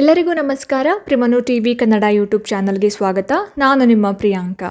ಎಲ್ಲರಿಗೂ ನಮಸ್ಕಾರ. ಪ್ರಿಮನು ಟಿ ವಿ ಕನ್ನಡ ಯೂಟ್ಯೂಬ್ ಚಾನಲ್ಗೆ ಸ್ವಾಗತ. ನಾನು ನಿಮ್ಮ ಪ್ರಿಯಾಂಕ.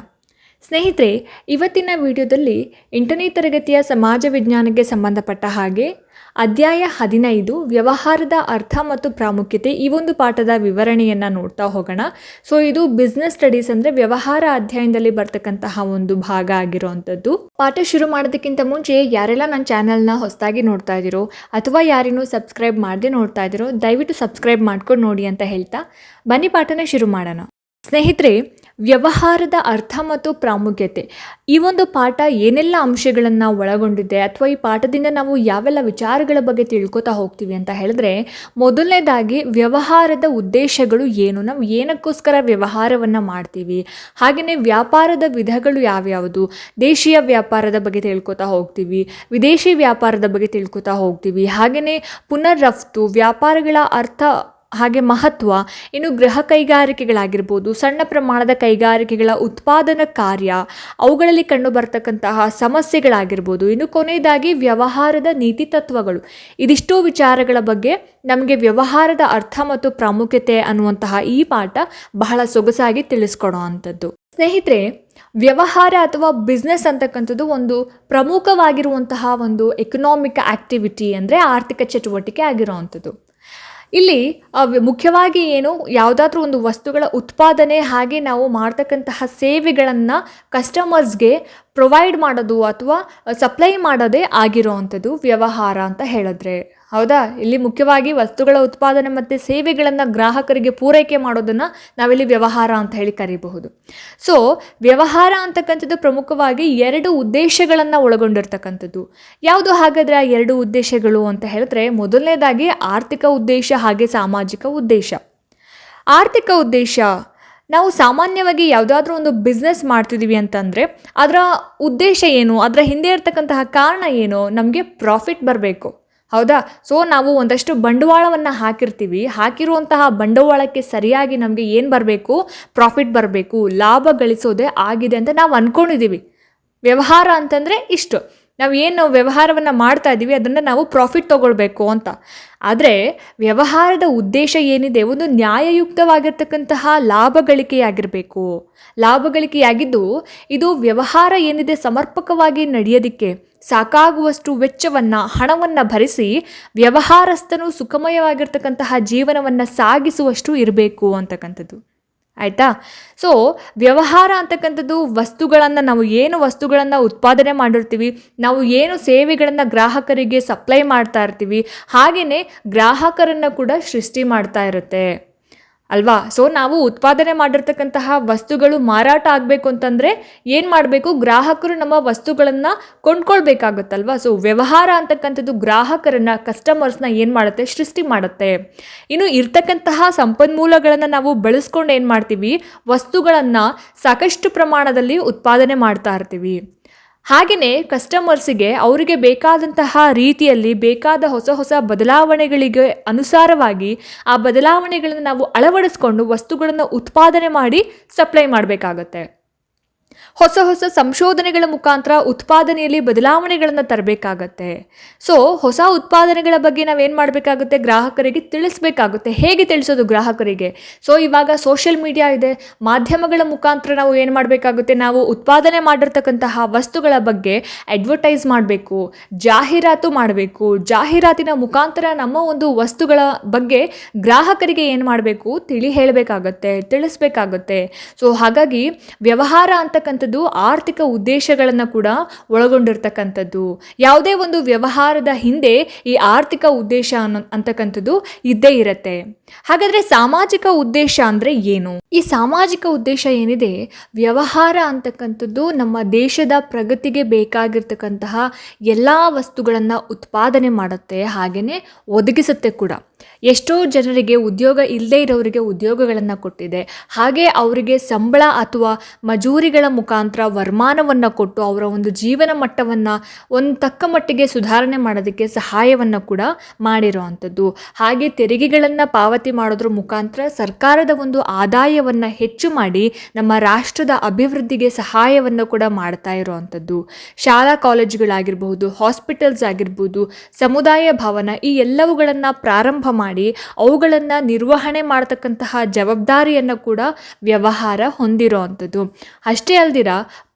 ಸ್ನೇಹಿತರೆ, ಇವತ್ತಿನ ವಿಡಿಯೋದಲ್ಲಿ ಎಂಟನೇ ತರಗತಿಯ ಸಮಾಜ ವಿಜ್ಞಾನಕ್ಕೆ ಸಂಬಂಧಪಟ್ಟ ಹಾಗೆ ಅಧ್ಯಾಯ ಹದಿನೈದು, ವ್ಯವಹಾರದ ಅರ್ಥ ಮತ್ತು ಪ್ರಾಮುಖ್ಯತೆ ಈ ಒಂದು ಪಾಠದ ವಿವರಣೆಯನ್ನು ನೋಡ್ತಾ ಹೋಗೋಣ. ಸೊ ಇದು ಬಿಸ್ನೆಸ್ ಸ್ಟಡೀಸ್ ಅಂದರೆ ವ್ಯವಹಾರ ಅಧ್ಯಯನದಲ್ಲಿ ಬರ್ತಕ್ಕಂತಹ ಒಂದು ಭಾಗ ಆಗಿರುವಂಥದ್ದು. ಪಾಠ ಶುರು ಮಾಡೋದಕ್ಕಿಂತ ಮುಂಚೆ ಯಾರೆಲ್ಲ ನನ್ನ ಚಾನಲ್ನ ಹೊಸದಾಗಿ ನೋಡ್ತಾ ಇದ್ದೀರೋ ಅಥವಾ ಯಾರೇನೂ ಸಬ್ಸ್ಕ್ರೈಬ್ ಮಾಡದೆ ನೋಡ್ತಾ ಇದ್ದೀರೋ ದಯವಿಟ್ಟು ಸಬ್ಸ್ಕ್ರೈಬ್ ಮಾಡ್ಕೊಂಡು ನೋಡಿ ಅಂತ ಹೇಳ್ತಾ ಬನ್ನಿ ಪಾಠನೇ ಶುರು ಮಾಡೋಣ. ಸ್ನೇಹಿತರೆ ವ್ಯವಹಾರದ ಅರ್ಥ ಮತ್ತು ಪ್ರಾಮುಖ್ಯತೆ. ಈ ಒಂದು ಪಾಠ ಏನೆಲ್ಲ ಅಂಶಗಳನ್ನು ಒಳಗೊಂಡಿದೆ ಅಥವಾ ಈ ಪಾಠದಿಂದ ನಾವು ಯಾವೆಲ್ಲ ವಿಚಾರಗಳ ಬಗ್ಗೆ ತಿಳ್ಕೊತಾ ಹೋಗ್ತೀವಿ ಅಂತ ಹೇಳಿದ್ರೆ, ಮೊದಲನೇದಾಗಿ ವ್ಯವಹಾರದ ಉದ್ದೇಶಗಳು ಏನು, ನಾವು ಏನಕ್ಕೋಸ್ಕರ ವ್ಯವಹಾರವನ್ನು ಮಾಡ್ತೀವಿ ಹಾಗೆಯೇ ವ್ಯಾಪಾರದ ವಿಧಗಳು ಯಾವ್ಯಾವುದು, ದೇಶೀಯ ವ್ಯಾಪಾರದ ಬಗ್ಗೆ ತಿಳ್ಕೊತಾ ಹೋಗ್ತೀವಿ, ವಿದೇಶಿ ವ್ಯಾಪಾರದ ಬಗ್ಗೆ ತಿಳ್ಕೊತಾ ಹೋಗ್ತೀವಿ ಹಾಗೆಯೇ ಪುನರ್ ರಫ್ತು ವ್ಯಾಪಾರಗಳ ಅರ್ಥ ಹಾಗೆ ಮಹತ್ವ ಇನ್ನು ಗೃಹ ಕೈಗಾರಿಕೆಗಳಾಗಿರ್ಬೋದು, ಸಣ್ಣ ಪ್ರಮಾಣದ ಕೈಗಾರಿಕೆಗಳ ಉತ್ಪಾದನಾ ಕಾರ್ಯ, ಅವುಗಳಲ್ಲಿ ಕಂಡು ಬರ್ತಕ್ಕಂತಹ ಸಮಸ್ಯೆಗಳಾಗಿರ್ಬೋದು, ಇನ್ನು ಕೊನೆಯದಾಗಿ ವ್ಯವಹಾರದ ನೀತಿ ತತ್ವಗಳು. ಇದಿಷ್ಟೋ ವಿಚಾರಗಳ ಬಗ್ಗೆ ನಮಗೆ ವ್ಯವಹಾರದ ಅರ್ಥ ಮತ್ತು ಪ್ರಾಮುಖ್ಯತೆ ಅನ್ನುವಂತಹ ಈ ಪಾಠ ಬಹಳ ಸೊಗಸಾಗಿ ತಿಳಿಸ್ಕೊಡೋ ಅಂಥದ್ದು. ಸ್ನೇಹಿತರೆ, ವ್ಯವಹಾರ ಅಥವಾ ಬಿಸ್ನೆಸ್ ಅಂತಕ್ಕಂಥದ್ದು ಒಂದು ಪ್ರಮುಖವಾಗಿರುವಂತಹ ಒಂದು ಎಕನಾಮಿಕ್ ಆಕ್ಟಿವಿಟಿ ಅಂದರೆ ಆರ್ಥಿಕ ಚಟುವಟಿಕೆ ಆಗಿರುವಂಥದ್ದು ಇಲ್ಲಿ ಮುಖ್ಯವಾಗಿ ಏನು, ಯಾವುದಾದ್ರೂ ಒಂದು ವಸ್ತುಗಳ ಉತ್ಪಾದನೆ ಹಾಗೆ ನಾವು ಮಾಡ್ತಕ್ಕಂತಹ ಸೇವೆಗಳನ್ನು ಕಸ್ಟಮರ್ಸ್ಗೆ ಪ್ರೊವೈಡ್ ಮಾಡೋದು ಅಥವಾ ಸಪ್ಲೈ ಮಾಡೋದೇ ಆಗಿರೋವಂಥದ್ದು ವ್ಯವಹಾರ ಅಂತ ಹೇಳಿದ್ರೆ. ಹೌದಾ? ಇಲ್ಲಿ ಮುಖ್ಯವಾಗಿ ವಸ್ತುಗಳ ಉತ್ಪಾದನೆ ಮತ್ತು ಸೇವೆಗಳನ್ನು ಗ್ರಾಹಕರಿಗೆ ಪೂರೈಕೆ ಮಾಡೋದನ್ನು ನಾವಿಲ್ಲಿ ವ್ಯವಹಾರ ಅಂತ ಹೇಳಿ ಕರೀಬಹುದು. ಸೊ ವ್ಯವಹಾರ ಅಂತಕ್ಕಂಥದ್ದು ಪ್ರಮುಖವಾಗಿ ಎರಡು ಉದ್ದೇಶಗಳನ್ನು ಒಳಗೊಂಡಿರ್ತಕ್ಕಂಥದ್ದು. ಯಾವುದು ಹಾಗಾದರೆ ಆ ಎರಡು ಉದ್ದೇಶಗಳು ಅಂತ ಹೇಳಿದ್ರೆ ಮೊದಲನೇದಾಗಿ ಆರ್ಥಿಕ ಉದ್ದೇಶ ಹಾಗೆ ಸಾಮಾಜಿಕ ಉದ್ದೇಶ. ಆರ್ಥಿಕ ಉದ್ದೇಶ, ನಾವು ಸಾಮಾನ್ಯವಾಗಿ ಯಾವುದಾದ್ರೂ ಒಂದು ಬಿಸ್ನೆಸ್ ಮಾಡ್ತಿದ್ದೀವಿ ಅಂತಂದರೆ ಅದರ ಉದ್ದೇಶ ಏನು? ಅದರ ಹಿಂದೆ ಇರ್ತಕ್ಕಂತಹ ಕಾರಣ ಏನು? ನಮಗೆ ಪ್ರಾಫಿಟ್ ಬರಬೇಕು. ಹೌದಾ? ಸೊ ನಾವು ಒಂದಷ್ಟು ಬಂಡವಾಳವನ್ನು ಹಾಕಿರ್ತೀವಿ. ಹಾಕಿರುವಂತಹ ಬಂಡವಾಳಕ್ಕೆ ಸರಿಯಾಗಿ ನಮಗೆ ಏನು ಬರಬೇಕು? ಪ್ರಾಫಿಟ್ ಬರಬೇಕು. ಲಾಭ ಗಳಿಸೋದೇ ಆಗಿದೆ ಅಂತ ನಾವು ಅಂದ್ಕೊಂಡಿದ್ದೀವಿ ವ್ಯವಹಾರ ಅಂತಂದರೆ ಇಷ್ಟು. ನಾವು ಏನು ವ್ಯವಹಾರವನ್ನು ಮಾಡ್ತಾ ಇದ್ದೀವಿ ಅದನ್ನು ನಾವು ಪ್ರಾಫಿಟ್ ತೊಗೊಳ್ಬೇಕು ಅಂತ. ಆದರೆ, ವ್ಯವಹಾರದ ಉದ್ದೇಶ ಏನಿದೆ? ಒಂದು ನ್ಯಾಯಯುಕ್ತವಾಗಿರ್ತಕ್ಕಂತಹ ಲಾಭ ಗಳಿಕೆಯಾಗಿರಬೇಕು. ಲಾಭ ಗಳಿಕೆಯಾಗಿದ್ದು, ಇದು ವ್ಯವಹಾರ ಏನಿದೆ ಸಮರ್ಪಕವಾಗಿ ನಡೆಯೋದಕ್ಕೆ ಸಾಕಾಗುವಷ್ಟು ವೆಚ್ಚವನ್ನು, ಹಣವನ್ನು ಭರಿಸಿ ವ್ಯವಹಾರಸ್ಥನು ಸುಖಮಯವಾಗಿರ್ತಕ್ಕಂತಹ ಜೀವನವನ್ನು ಸಾಗಿಸುವಷ್ಟು ಇರಬೇಕು ಅಂತಕ್ಕಂಥದ್ದು. ಆಯಿತಾ? ಸೊ ವ್ಯವಹಾರ ಅಂತಕ್ಕಂಥದ್ದು ವಸ್ತುಗಳನ್ನು ನಾವು ಏನು ವಸ್ತುಗಳನ್ನು ಉತ್ಪಾದನೆ ಮಾಡಿರ್ತೀವಿ, ನಾವು ಏನು ಸೇವೆಗಳನ್ನು ಗ್ರಾಹಕರಿಗೆ ಸಪ್ಲೈ ಮಾಡ್ತಾ ಇರ್ತೀವಿ ಹಾಗೆಯೇ ಗ್ರಾಹಕರನ್ನು ಕೂಡ ಸೃಷ್ಟಿ ಮಾಡ್ತಾ ಇರುತ್ತೆ. ಅಲ್ವಾ? ಸೊ ನಾವು ಉತ್ಪಾದನೆ ಮಾಡಿರ್ತಕ್ಕಂತಹ ವಸ್ತುಗಳು ಮಾರಾಟ ಆಗಬೇಕು ಅಂತಂದರೆ ಏನು ಮಾಡಬೇಕು? ಗ್ರಾಹಕರು ನಮ್ಮ ವಸ್ತುಗಳನ್ನು ಕೊಂಡ್ಕೊಳ್ಬೇಕಾಗುತ್ತಲ್ವಾ? ಸೊ ವ್ಯವಹಾರ ಅಂತಕ್ಕಂಥದ್ದು ಗ್ರಾಹಕರನ್ನ ಕಸ್ಟಮರ್ಸ್ನ ಏನು ಮಾಡುತ್ತೆ? ಸೃಷ್ಟಿ ಮಾಡುತ್ತೆ. ಇನ್ನು ಇರ್ತಕ್ಕಂತಹ ಸಂಪನ್ಮೂಲಗಳನ್ನು ನಾವು ಬಳಸ್ಕೊಂಡು ಏನು ಮಾಡ್ತೀವಿ? ವಸ್ತುಗಳನ್ನು ಸಾಕಷ್ಟು ಪ್ರಮಾಣದಲ್ಲಿ ಉತ್ಪಾದನೆ ಮಾಡ್ತಾ ಇರ್ತೀವಿ. ಹಾಗೆಯೇ ಕಸ್ಟಮರ್ಸಿಗೆ ಅವರಿಗೆ ಬೇಕಾದಂತಹ ರೀತಿಯಲ್ಲಿ ಬೇಕಾದ ಹೊಸ ಹೊಸ ಬದಲಾವಣೆಗಳಿಗೆ ಅನುಸಾರವಾಗಿ ಆ ಬದಲಾವಣೆಗಳನ್ನು ನಾವು ಅಳವಡಿಸ್ಕೊಂಡು ವಸ್ತುಗಳನ್ನು ಉತ್ಪಾದನೆ ಮಾಡಿ ಸಪ್ಲೈ ಮಾಡಬೇಕಾಗತ್ತೆ. ಹೊಸ ಹೊಸ ಸಂಶೋಧನೆಗಳ ಮುಖಾಂತರ ಉತ್ಪಾದನೆಯಲ್ಲಿ ಬದಲಾವಣೆಗಳನ್ನು ತರಬೇಕಾಗತ್ತೆ. ಸೊ ಹೊಸ ಉತ್ಪಾದನೆಗಳ ಬಗ್ಗೆ ನಾವೇನು ಮಾಡಬೇಕಾಗುತ್ತೆ? ಗ್ರಾಹಕರಿಗೆ ತಿಳಿಸ್ಬೇಕಾಗುತ್ತೆ. ಹೇಗೆ ತಿಳಿಸೋದು ಗ್ರಾಹಕರಿಗೆ? ಸೊ ಇವಾಗ ಸೋಷಿಯಲ್ ಮೀಡಿಯಾ ಇದೆ. ಮಾಧ್ಯಮಗಳ ಮುಖಾಂತರ ನಾವು ಏನು ಮಾಡಬೇಕಾಗುತ್ತೆ? ನಾವು ಉತ್ಪಾದನೆ ಮಾಡಿರ್ತಕ್ಕಂತಹ ವಸ್ತುಗಳ ಬಗ್ಗೆ ಅಡ್ವರ್ಟೈಸ್ ಮಾಡಬೇಕು. ಜಾಹೀರಾತು ಮಾಡಬೇಕು. ಜಾಹೀರಾತಿನ ಮುಖಾಂತರ ನಮ್ಮ ಒಂದು ವಸ್ತುಗಳ ಬಗ್ಗೆ ಗ್ರಾಹಕರಿಗೆ ಏನು ಮಾಡಬೇಕು? ತಿಳಿ ಹೇಳಬೇಕಾಗತ್ತೆ, ತಿಳಿಸ್ಬೇಕಾಗತ್ತೆ. ಸೊ ಹಾಗಾಗಿ ವ್ಯವಹಾರ ಅಂತಕ್ಕಂಥದ್ದು ಆರ್ಥಿಕ ಉದ್ದೇಶಗಳನ್ನು ಕೂಡ ಒಳಗೊಂಡಿರ್ತಕ್ಕಂಥದ್ದು. ಯಾವುದೇ ಒಂದು ವ್ಯವಹಾರದ ಹಿಂದೆ ಈ ಆರ್ಥಿಕ ಉದ್ದೇಶ ಅನ್ನೋ ಅಂತಕ್ಕಂಥದ್ದು ಇದ್ದೇ ಇರುತ್ತೆ. ಹಾಗಾದರೆ ಸಾಮಾಜಿಕ ಉದ್ದೇಶ ಅಂದರೆ ಏನು? ಈ ಸಾಮಾಜಿಕ ಉದ್ದೇಶ ಏನಿದೆ? ವ್ಯವಹಾರ ಅಂತಕ್ಕಂಥದ್ದು ನಮ್ಮ ದೇಶದ ಪ್ರಗತಿಗೆ ಬೇಕಾಗಿರ್ತಕ್ಕಂತಹ ಎಲ್ಲ ವಸ್ತುಗಳನ್ನು ಉತ್ಪಾದನೆ ಮಾಡುತ್ತೆ ಹಾಗೆಯೇ ಒದಗಿಸುತ್ತೆ ಕೂಡ. ಎಷ್ಟೋ ಜನರಿಗೆ ಉದ್ಯೋಗ ಇಲ್ಲದೇ ಇರೋರಿಗೆ ಉದ್ಯೋಗಗಳನ್ನು ಕೊಟ್ಟಿದೆ. ಹಾಗೆ ಅವರಿಗೆ ಸಂಬಳ ಅಥವಾ ಮಜೂರಿಗಳ ಮುಖಾಂತರ ವರಮಾನವನ್ನು ಕೊಟ್ಟು ಅವರ ಒಂದು ಜೀವನ ಮಟ್ಟವನ್ನು ಒಂದು ತಕ್ಕ ಮಟ್ಟಿಗೆ ಸುಧಾರಣೆ ಮಾಡೋದಕ್ಕೆ ಸಹಾಯವನ್ನು ಕೂಡ ಮಾಡಿರೋ ಅಂಥದ್ದು ಹಾಗೆ ತೆರಿಗೆಗಳನ್ನು ಪಾವತಿ ಮಾಡೋದ್ರ ಮುಖಾಂತರ ಸರ್ಕಾರದ ಒಂದು ಆದಾಯ ಆದಾಯವನ್ನು ಹೆಚ್ಚು ಮಾಡಿ ನಮ್ಮ ರಾಷ್ಟ್ರದ ಅಭಿವೃದ್ಧಿಗೆ ಸಹಾಯವನ್ನು ಕೂಡ ಮಾಡ್ತಾ ಇರುವಂಥದ್ದು. ಶಾಲಾ ಕಾಲೇಜುಗಳಾಗಿರ್ಬಹುದು, ಹಾಸ್ಪಿಟಲ್ಸ್ ಆಗಿರ್ಬೋದು ಸಮುದಾಯ ಭವನ ಈ ಎಲ್ಲವುಗಳನ್ನು ಪ್ರಾರಂಭ ಮಾಡಿ ಅವುಗಳನ್ನು ನಿರ್ವಹಣೆ ಮಾಡ್ತಕ್ಕಂತಹ ಜವಾಬ್ದಾರಿಯನ್ನು ಕೂಡ ವ್ಯವಹಾರ ಹೊಂದಿರುವಂಥದ್ದು. ಅಷ್ಟೇ ಅಲ್ದಿರ,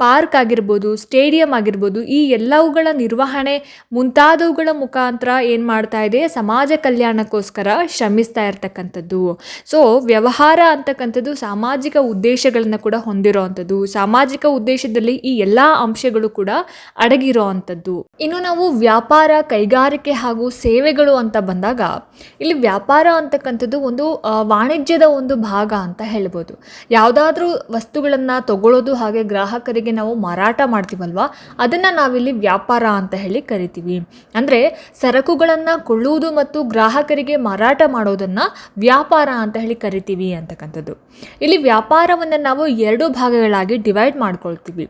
ಪಾರ್ಕ್ ಆಗಿರ್ಬೋದು, ಸ್ಟೇಡಿಯಂ ಆಗಿರ್ಬೋದು, ಈ ಎಲ್ಲವುಗಳ ನಿರ್ವಹಣೆ ಮುಂತಾದವುಗಳ ಮುಖಾಂತರ ಏನು ಮಾಡ್ತಾ ಇದೆ, ಸಮಾಜ ಕಲ್ಯಾಣಕ್ಕೋಸ್ಕರ ಶ್ರಮಿಸ್ತಾ ಇರ್ತಕ್ಕಂಥದ್ದು. ಸೊ ವ್ಯವಹಾರ ಅಂತಕ್ಕಂಥದ್ದು ಸಾಮಾಜಿಕ ಉದ್ದೇಶಗಳನ್ನು ಕೂಡ ಹೊಂದಿರೋವಂಥದ್ದು ಸಾಮಾಜಿಕ ಉದ್ದೇಶದಲ್ಲಿ ಈ ಎಲ್ಲ ಅಂಶಗಳು ಕೂಡ ಅಡಗಿರೋ ಅಂಥದ್ದು. ಇನ್ನು ನಾವು ವ್ಯಾಪಾರ, ಕೈಗಾರಿಕೆ ಹಾಗೂ ಸೇವೆಗಳು ಅಂತ ಬಂದಾಗ, ಇಲ್ಲಿ ವ್ಯಾಪಾರ ಅಂತಕ್ಕಂಥದ್ದು ಒಂದು ವಾಣಿಜ್ಯದ ಒಂದು ಭಾಗ ಅಂತ ಹೇಳ್ಬೋದು. ಯಾವುದಾದ್ರೂ ವಸ್ತುಗಳನ್ನು ತಗೊಳ್ಳೋದು ಹಾಗೆ ಗ್ರಾಹಕರಿಗೆ ನಾವು ಮಾರಾಟ ಮಾಡ್ತೀವಲ್ವಾ? ಅದನ್ನು ನಾವಿಲ್ಲಿ ವ್ಯಾಪಾರ ಅಂತ ಹೇಳಿ ಕರಿತೀವಿ. ಅಂದರೆ ಸರಕುಗಳನ್ನು ಕೊಳ್ಳುವುದು ಮತ್ತು ಗ್ರಾಹಕರಿಗೆ ಮಾರಾಟ ಮಾಡೋದನ್ನು ವ್ಯಾಪಾರ ಅಂತ ಹೇಳಿ ಕರಿತೀವಿ ಅಂತಕ್ಕಂಥದ್ದು. ಇಲ್ಲಿ ವ್ಯಾಪಾರವನ್ನು ನಾವು ಎರಡು ಭಾಗಗಳಾಗಿ ಡಿವೈಡ್ ಮಾಡ್ಕೊಳ್ತೀವಿ.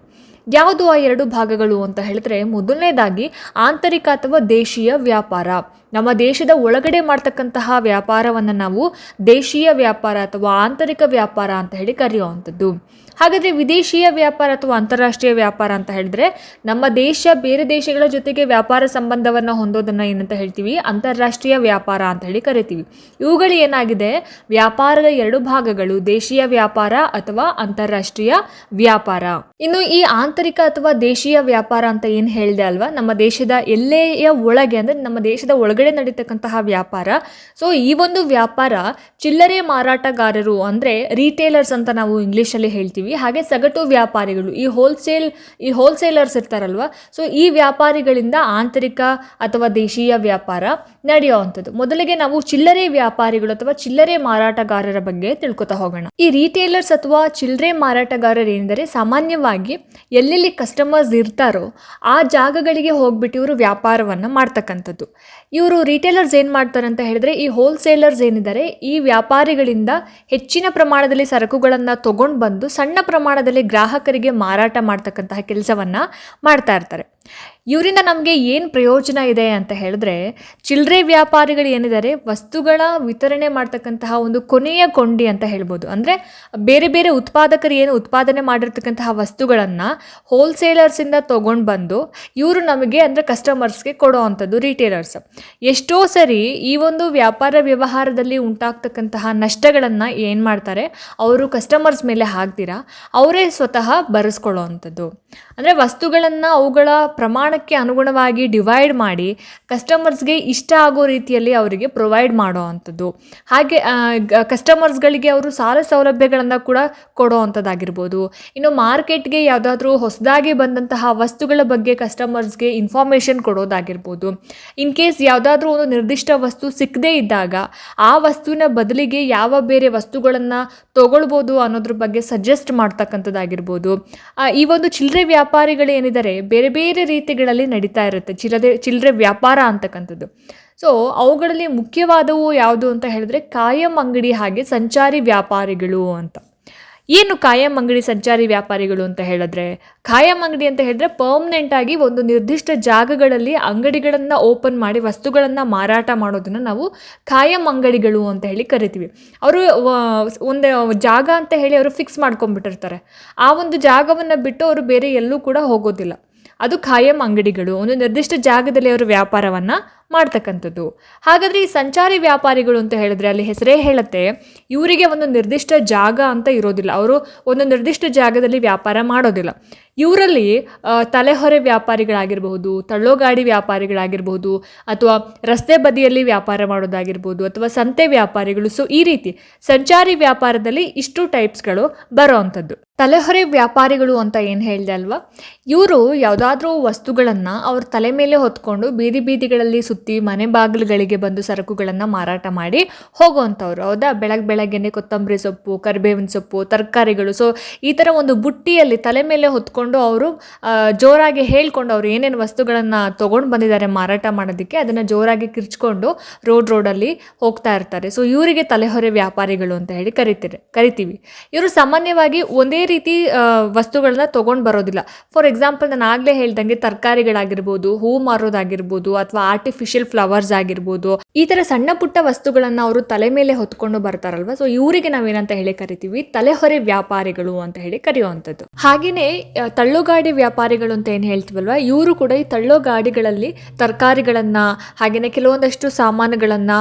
ಯಾವುದು ಆ ಎರಡು ಭಾಗಗಳು ಅಂತ ಹೇಳಿದ್ರೆ ಮೊದಲನೇದಾಗಿ ಆಂತರಿಕ ಅಥವಾ ದೇಶೀಯ ವ್ಯಾಪಾರ. ನಮ್ಮ ದೇಶದ ಒಳಗಡೆ ಮಾಡ್ತಕ್ಕಂತಹ ವ್ಯಾಪಾರವನ್ನು ನಾವು ದೇಶೀಯ ವ್ಯಾಪಾರ ಅಥವಾ ಆಂತರಿಕ ವ್ಯಾಪಾರ ಅಂತ ಹೇಳಿ ಕರೆಯುವಂಥದ್ದು. ಹಾಗಾದರೆ ವಿದೇಶೀಯ ವ್ಯಾಪಾರ ಅಥವಾ ಅಂತಾರಾಷ್ಟ್ರೀಯ ವ್ಯಾಪಾರ ಅಂತ ಹೇಳಿದ್ರೆ ನಮ್ಮ ದೇಶ ಬೇರೆ ದೇಶಗಳ ಜೊತೆಗೆ ವ್ಯಾಪಾರ ಸಂಬಂಧವನ್ನು ಹೊಂದೋದನ್ನು ಏನಂತ ಹೇಳ್ತೀವಿ? ಅಂತಾರಾಷ್ಟ್ರೀಯ ವ್ಯಾಪಾರ ಅಂತ ಹೇಳಿ ಕರಿತೀವಿ. ಇವುಗಳು ಏನಾಗಿದೆ? ವ್ಯಾಪಾರದ ಎರಡು ಭಾಗಗಳು, ದೇಶೀಯ ವ್ಯಾಪಾರ ಅಥವಾ ಅಂತಾರಾಷ್ಟ್ರೀಯ ವ್ಯಾಪಾರ. ಇನ್ನು ಈ ಆಂತರಿಕ ಅಥವಾ ದೇಶೀಯ ವ್ಯಾಪಾರ ಅಂತ ಏನು ಹೇಳಿದೆ ಅಲ್ವಾ? ನಮ್ಮ ದೇಶದ ಎಲ್ಲೆಯ ಒಳಗೆ ಅಂದರೆ ನಮ್ಮ ದೇಶದ ಒಳಗಡೆ ನಡೀತಕ್ಕಂತಹ ವ್ಯಾಪಾರ. ಸೊ ಈ ಒಂದು ವ್ಯಾಪಾರ ಚಿಲ್ಲರೆ ಮಾರಾಟಗಾರರು ಅಂದರೆ ರೀಟೇಲರ್ಸ್ ಅಂತ ನಾವು ಇಂಗ್ಲೀಷಲ್ಲಿ ಹೇಳ್ತೀವಿ. ಹಾಗೆ ಸಗಟು ವ್ಯಾಪಾರಿಗಳು, ಈ ಹೋಲ್ಸೇಲ್ ಈ ಹೋಲ್ಸೇಲರ್ಸ್ ಇರ್ತಾರಲ್ವ? ಸೊ ಈ ವ್ಯಾಪಾರಿಗಳಿಂದ ಆಂತರಿಕ ಅಥವಾ ದೇಶೀಯ ವ್ಯಾಪಾರ ನಡೆಯುವಂಥದ್ದು ಮೊದಲಿಗೆ ನಾವು ಚಿಲ್ಲರೆ ವ್ಯಾಪಾರಿಗಳು ಅಥವಾ ಚಿಲ್ಲರೆ ಮಾರಾಟಗಾರರ ಬಗ್ಗೆ ತಿಳ್ಕೊತಾ ಹೋಗೋಣ. ಈ ರೀಟೇಲರ್ಸ್ ಅಥವಾ ಚಿಲ್ಲರೆ ಮಾರಾಟಗಾರರೇನೆಂದರೆ ಸಾಮಾನ್ಯವಾಗಿ ಎಲ್ಲೆಲ್ಲಿ ಕಸ್ಟಮರ್ಸ್ ಇರ್ತಾರೋ ಆ ಜಾಗಗಳಿಗೆ ಹೋಗ್ಬಿಟ್ಟು ಇವರು ವ್ಯಾಪಾರವನ್ನು ಮಾಡ್ತಕ್ಕಂಥದ್ದು. ಇವರು ರೀಟೇಲರ್ಸ್ ಏನು ಮಾಡ್ತಾರೆ ಅಂತ ಹೇಳಿದ್ರೆ, ಈ ಹೋಲ್ಸೇಲರ್ಸ್ ಏನಿದ್ದಾರೆ, ಈ ವ್ಯಾಪಾರಿಗಳಿಂದ ಹೆಚ್ಚಿನ ಪ್ರಮಾಣದಲ್ಲಿ ಸರಕುಗಳನ್ನು ತಗೊಂಡು ಬಂದು ಸಣ್ಣ ಪ್ರಮಾಣದಲ್ಲಿ ಗ್ರಾಹಕರಿಗೆ ಮಾರಾಟ ಮಾಡ್ತಕ್ಕಂತಹ ಕೆಲಸವನ್ನು ಮಾಡ್ತಾ ಇರ್ತಾರೆ. ಇವರಿಂದ ನಮಗೆ ಏನು ಪ್ರಯೋಜನ ಇದೆ ಅಂತ ಹೇಳಿದ್ರೆ ಚಿಲ್ಲರೆ ವ್ಯಾಪಾರಿಗಳು ಏನಿದ್ದಾರೆ, ವಸ್ತುಗಳ ವಿತರಣೆ ಮಾಡ್ತಕ್ಕಂತಹ ಒಂದು ಕೊನೆಯ ಕೊಂಡಿ ಅಂತ ಹೇಳ್ಬೋದು. ಅಂದರೆ ಬೇರೆ ಬೇರೆ ಉತ್ಪಾದಕರು ಏನು ಉತ್ಪಾದನೆ ಮಾಡಿರ್ತಕ್ಕಂತಹ ವಸ್ತುಗಳನ್ನು ಹೋಲ್ಸೇಲರ್ಸಿಂದ ತೊಗೊಂಡು ಬಂದು, ಇವರು ನಮಗೆ ಅಂದರೆ ಕಸ್ಟಮರ್ಸ್ಗೆ ಕೊಡೋ ಅಂಥದ್ದು ರಿಟೇಲರ್ಸ್ ಎಷ್ಟೋ ಸರಿ ಈ ಒಂದು ವ್ಯಾಪಾರ ವ್ಯವಹಾರದಲ್ಲಿ ಉಂಟಾಗ್ತಕ್ಕಂತಹ ನಷ್ಟಗಳನ್ನು ಏನು ಮಾಡ್ತಾರೆ, ಅವರು ಕಸ್ಟಮರ್ಸ್ ಮೇಲೆ ಹಾಕ್ತೀರಾ, ಅವರೇ ಸ್ವತಃ ಬರೆಸ್ಕೊಳ್ಳೋ ಅಂಥದ್ದು. ಅಂದರೆ ವಸ್ತುಗಳನ್ನು ಅವುಗಳ ಪ್ರಮಾಣಕ್ಕೆ ಅನುಗುಣವಾಗಿ ಡಿವೈಡ್ ಮಾಡಿ ಕಸ್ಟಮರ್ಸ್ಗೆ ಇಷ್ಟ ಆಗೋ ರೀತಿಯಲ್ಲಿ ಅವರಿಗೆ ಪ್ರೊವೈಡ್ ಮಾಡೋ ಅಂಥದ್ದು. ಹಾಗೆ ಕಸ್ಟಮರ್ಸ್ಗಳಿಗೆ ಅವರು ಸಾಲ ಸೌಲಭ್ಯಗಳನ್ನು ಕೂಡ ಕೊಡೋ ಅಂಥದ್ದಾಗಿರ್ಬೋದು. ಇನ್ನು ಮಾರ್ಕೆಟ್ಗೆ ಯಾವುದಾದ್ರೂ ಹೊಸದಾಗಿ ಬಂದಂತಹ ವಸ್ತುಗಳ ಬಗ್ಗೆ ಕಸ್ಟಮರ್ಸ್ಗೆ ಇನ್ಫಾರ್ಮೇಷನ್ ಕೊಡೋದಾಗಿರ್ಬೋದು. ಇನ್ ಕೇಸ್ ಯಾವುದಾದ್ರೂ ಒಂದು ನಿರ್ದಿಷ್ಟ ವಸ್ತು ಸಿಕ್ಕದೇ ಇದ್ದಾಗ ಆ ವಸ್ತುವಿನ ಬದಲಿಗೆ ಯಾವ ಬೇರೆ ವಸ್ತುಗಳನ್ನು ತಗೊಳ್ಬೋದು ಅನ್ನೋದ್ರ ಬಗ್ಗೆ ಸಜೆಸ್ಟ್ ಮಾಡ್ತಕ್ಕಂಥದ್ದಾಗಿರ್ಬೋದು. ಈ ಒಂದು ಚಿಲ್ಲರೆ ವ್ಯಾಪಾರಿಗಳು ಏನಿದ್ದಾರೆ, ಬೇರೆ ಬೇರೆ ರೀತಿಗಳಲ್ಲಿ ನಡೀತಾ ಇರುತ್ತೆ ಚಿಲ್ಲರೆ ಚಿಲ್ಲರೆ ವ್ಯಾಪಾರ ಅಂತಕ್ಕಂಥದ್ದು. ಸೊ ಅವುಗಳಲ್ಲಿ ಮುಖ್ಯವಾದವು ಯಾವುದು ಅಂತ ಹೇಳಿದ್ರೆ, ಕಾಯಂ ಅಂಗಡಿ ಹಾಗೆ ಸಂಚಾರಿ ವ್ಯಾಪಾರಿಗಳು ಅಂತ. ಏನು ಖಾಯಂ ಅಂಗಡಿ ಸಂಚಾರಿ ವ್ಯಾಪಾರಿಗಳು ಅಂತ ಹೇಳಿದ್ರೆ? ಖಾಯಂ ಅಂಗಡಿ ಅಂತ ಹೇಳಿದ್ರೆ ಪರ್ಮನೆಂಟ್ ಆಗಿ ಒಂದು ನಿರ್ದಿಷ್ಟ ಜಾಗಗಳಲ್ಲಿ ಅಂಗಡಿಗಳನ್ನು ಓಪನ್ ಮಾಡಿ ವಸ್ತುಗಳನ್ನು ಮಾರಾಟ ಮಾಡೋದನ್ನು ನಾವು ಖಾಯಂ ಅಂಗಡಿಗಳು ಅಂತ ಹೇಳಿ ಕರಿತೀವಿ. ಅವರು ಒಂದು ಜಾಗ ಅಂತ ಹೇಳಿ ಅವರು ಫಿಕ್ಸ್ ಮಾಡ್ಕೊಂಡ್ಬಿಟ್ಟಿರ್ತಾರೆ. ಆ ಒಂದು ಜಾಗವನ್ನು ಬಿಟ್ಟು ಅವರು ಬೇರೆ ಎಲ್ಲೂ ಕೂಡ ಹೋಗೋದಿಲ್ಲ. ಅದು ಖಾಯಂ ಅಂಗಡಿಗಳು. ಒಂದು ನಿರ್ದಿಷ್ಟ ಜಾಗದಲ್ಲಿ ಅವರು ವ್ಯಾಪಾರವನ್ನು ಮಾಡ್ತಕ್ಕಂಥದ್ದು. ಹಾಗಾದರೆ ಈ ಸಂಚಾರಿ ವ್ಯಾಪಾರಿಗಳು ಅಂತ ಹೇಳಿದ್ರೆ ಅಲ್ಲಿ ಹೆಸರೇ ಹೇಳುತ್ತೆ, ಇವರಿಗೆ ಒಂದು ನಿರ್ದಿಷ್ಟ ಜಾಗ ಅಂತ ಇರೋದಿಲ್ಲ. ಅವರು ಒಂದು ನಿರ್ದಿಷ್ಟ ಜಾಗದಲ್ಲಿ ವ್ಯಾಪಾರ ಮಾಡೋದಿಲ್ಲ. ಇವರಲ್ಲಿ ತಲೆಹೊರೆ ವ್ಯಾಪಾರಿಗಳಾಗಿರಬಹುದು, ತಳ್ಳೋಗಾಡಿ ವ್ಯಾಪಾರಿಗಳಾಗಿರಬಹುದು, ಅಥವಾ ರಸ್ತೆ ಬದಿಯಲ್ಲಿ ವ್ಯಾಪಾರ ಮಾಡೋದಾಗಿರ್ಬೋದು ಅಥವಾ ಸಂತೆ ವ್ಯಾಪಾರಿಗಳು. ಸೊ ಈ ರೀತಿ ಸಂಚಾರಿ ವ್ಯಾಪಾರದಲ್ಲಿ ಇಷ್ಟು ಟೈಪ್ಸ್ಗಳು ಬರೋ ಅಂಥದ್ದು ತಲೆಹೊರೆ ವ್ಯಾಪಾರಿಗಳು ಅಂತ ಏನು ಹೇಳಿದೆ ಅಲ್ವಾ? ಇವರು ಯಾವುದಾದ್ರೂ ವಸ್ತುಗಳನ್ನು ಅವ್ರ ತಲೆ ಮೇಲೆ ಹೊತ್ಕೊಂಡು ಬೀದಿ ಬೀದಿಗಳಲ್ಲಿ ಸುತ್ತಿ ಮನೆ ಬಾಗಿಲುಗಳಿಗೆ ಬಂದು ಸರಕುಗಳನ್ನು ಮಾರಾಟ ಮಾಡಿ ಹೋಗುವಂಥವ್ರು. ಹೌದಾ? ಬೆಳಗ್ಗೆ ಬೆಳಗ್ಗೆನೆ ಕೊತ್ತಂಬರಿ ಸೊಪ್ಪು, ಕರಿಬೇವಿನ ಸೊಪ್ಪು, ತರಕಾರಿಗಳು. ಸೊ ಈ ಥರ ಒಂದು ಬುಟ್ಟಿಯಲ್ಲಿ ತಲೆ ಮೇಲೆ ಹೊತ್ಕೊಂಡು ಅವರು ಜೋರಾಗಿ ಹೇಳ್ಕೊಂಡು ಅವ್ರು ಏನೇನು ವಸ್ತುಗಳನ್ನು ತೊಗೊಂಡು ಬಂದಿದ್ದಾರೆ ಮಾರಾಟ ಮಾಡೋದಕ್ಕೆ, ಅದನ್ನು ಜೋರಾಗಿ ಕಿರ್ಚ್ಕೊಂಡು ರೋಡ್ ರೋಡಲ್ಲಿ ಹೋಗ್ತಾ ಇರ್ತಾರೆ. ಸೊ ಇವರಿಗೆ ತಲೆಹೊರೆ ವ್ಯಾಪಾರಿಗಳು ಅಂತ ಹೇಳಿ ಕರಿತಾರೆ, ಕರಿತೀವಿ. ಇವರು ಸಾಮಾನ್ಯವಾಗಿ ಒಂದೇ ರೀತಿ ವಸ್ತುಗಳನ್ನ ತೊಗೊಂಡು ಬರೋದಿಲ್ಲ. ಫಾರ್ ಎಕ್ಸಾಂಪಲ್ ನಾನು ಆಗಲೇ ಹೇಳ್ದಂಗೆ ತರಕಾರಿಗಳಾಗಿರ್ಬೋದು, ಹೂ ಮಾರೋದಾಗಿರ್ಬೋದು, ಅಥವಾ ಆರ್ಟಿಫಿಷಿಯಲ್ ಆರ್ಟಿಫಿಷಿಯಲ್ ಫ್ಲವರ್ಸ್ ಆಗಿರ್ಬೋದು, ಈ ತರ ಸಣ್ಣ ಪುಟ್ಟ ವಸ್ತುಗಳನ್ನ ಅವರು ತಲೆ ಮೇಲೆ ಹೊತ್ಕೊಂಡು ಬರ್ತಾರಲ್ವಾ? ಸೊ ಇವರಿಗೆ ನಾವೇನಂತ ಹೇಳಿ ಕರಿತೀವಿ, ತಲೆಹೊರೆ ವ್ಯಾಪಾರಿಗಳು ಅಂತ ಹೇಳಿ ಕರೆಯುವಂಥದ್ದು. ಹಾಗೇನೆ ತಳ್ಳುಗಾಡಿ ವ್ಯಾಪಾರಿಗಳು ಅಂತ ಏನು ಹೇಳ್ತೀವಲ್ವಾ? ಇವರು ಕೂಡ ಈ ತಳ್ಳೋ ಗಾಡಿಗಳಲ್ಲಿ ತರಕಾರಿಗಳನ್ನ, ಹಾಗೇನೆ ಕೆಲವೊಂದಷ್ಟು ಸಾಮಾನುಗಳನ್ನ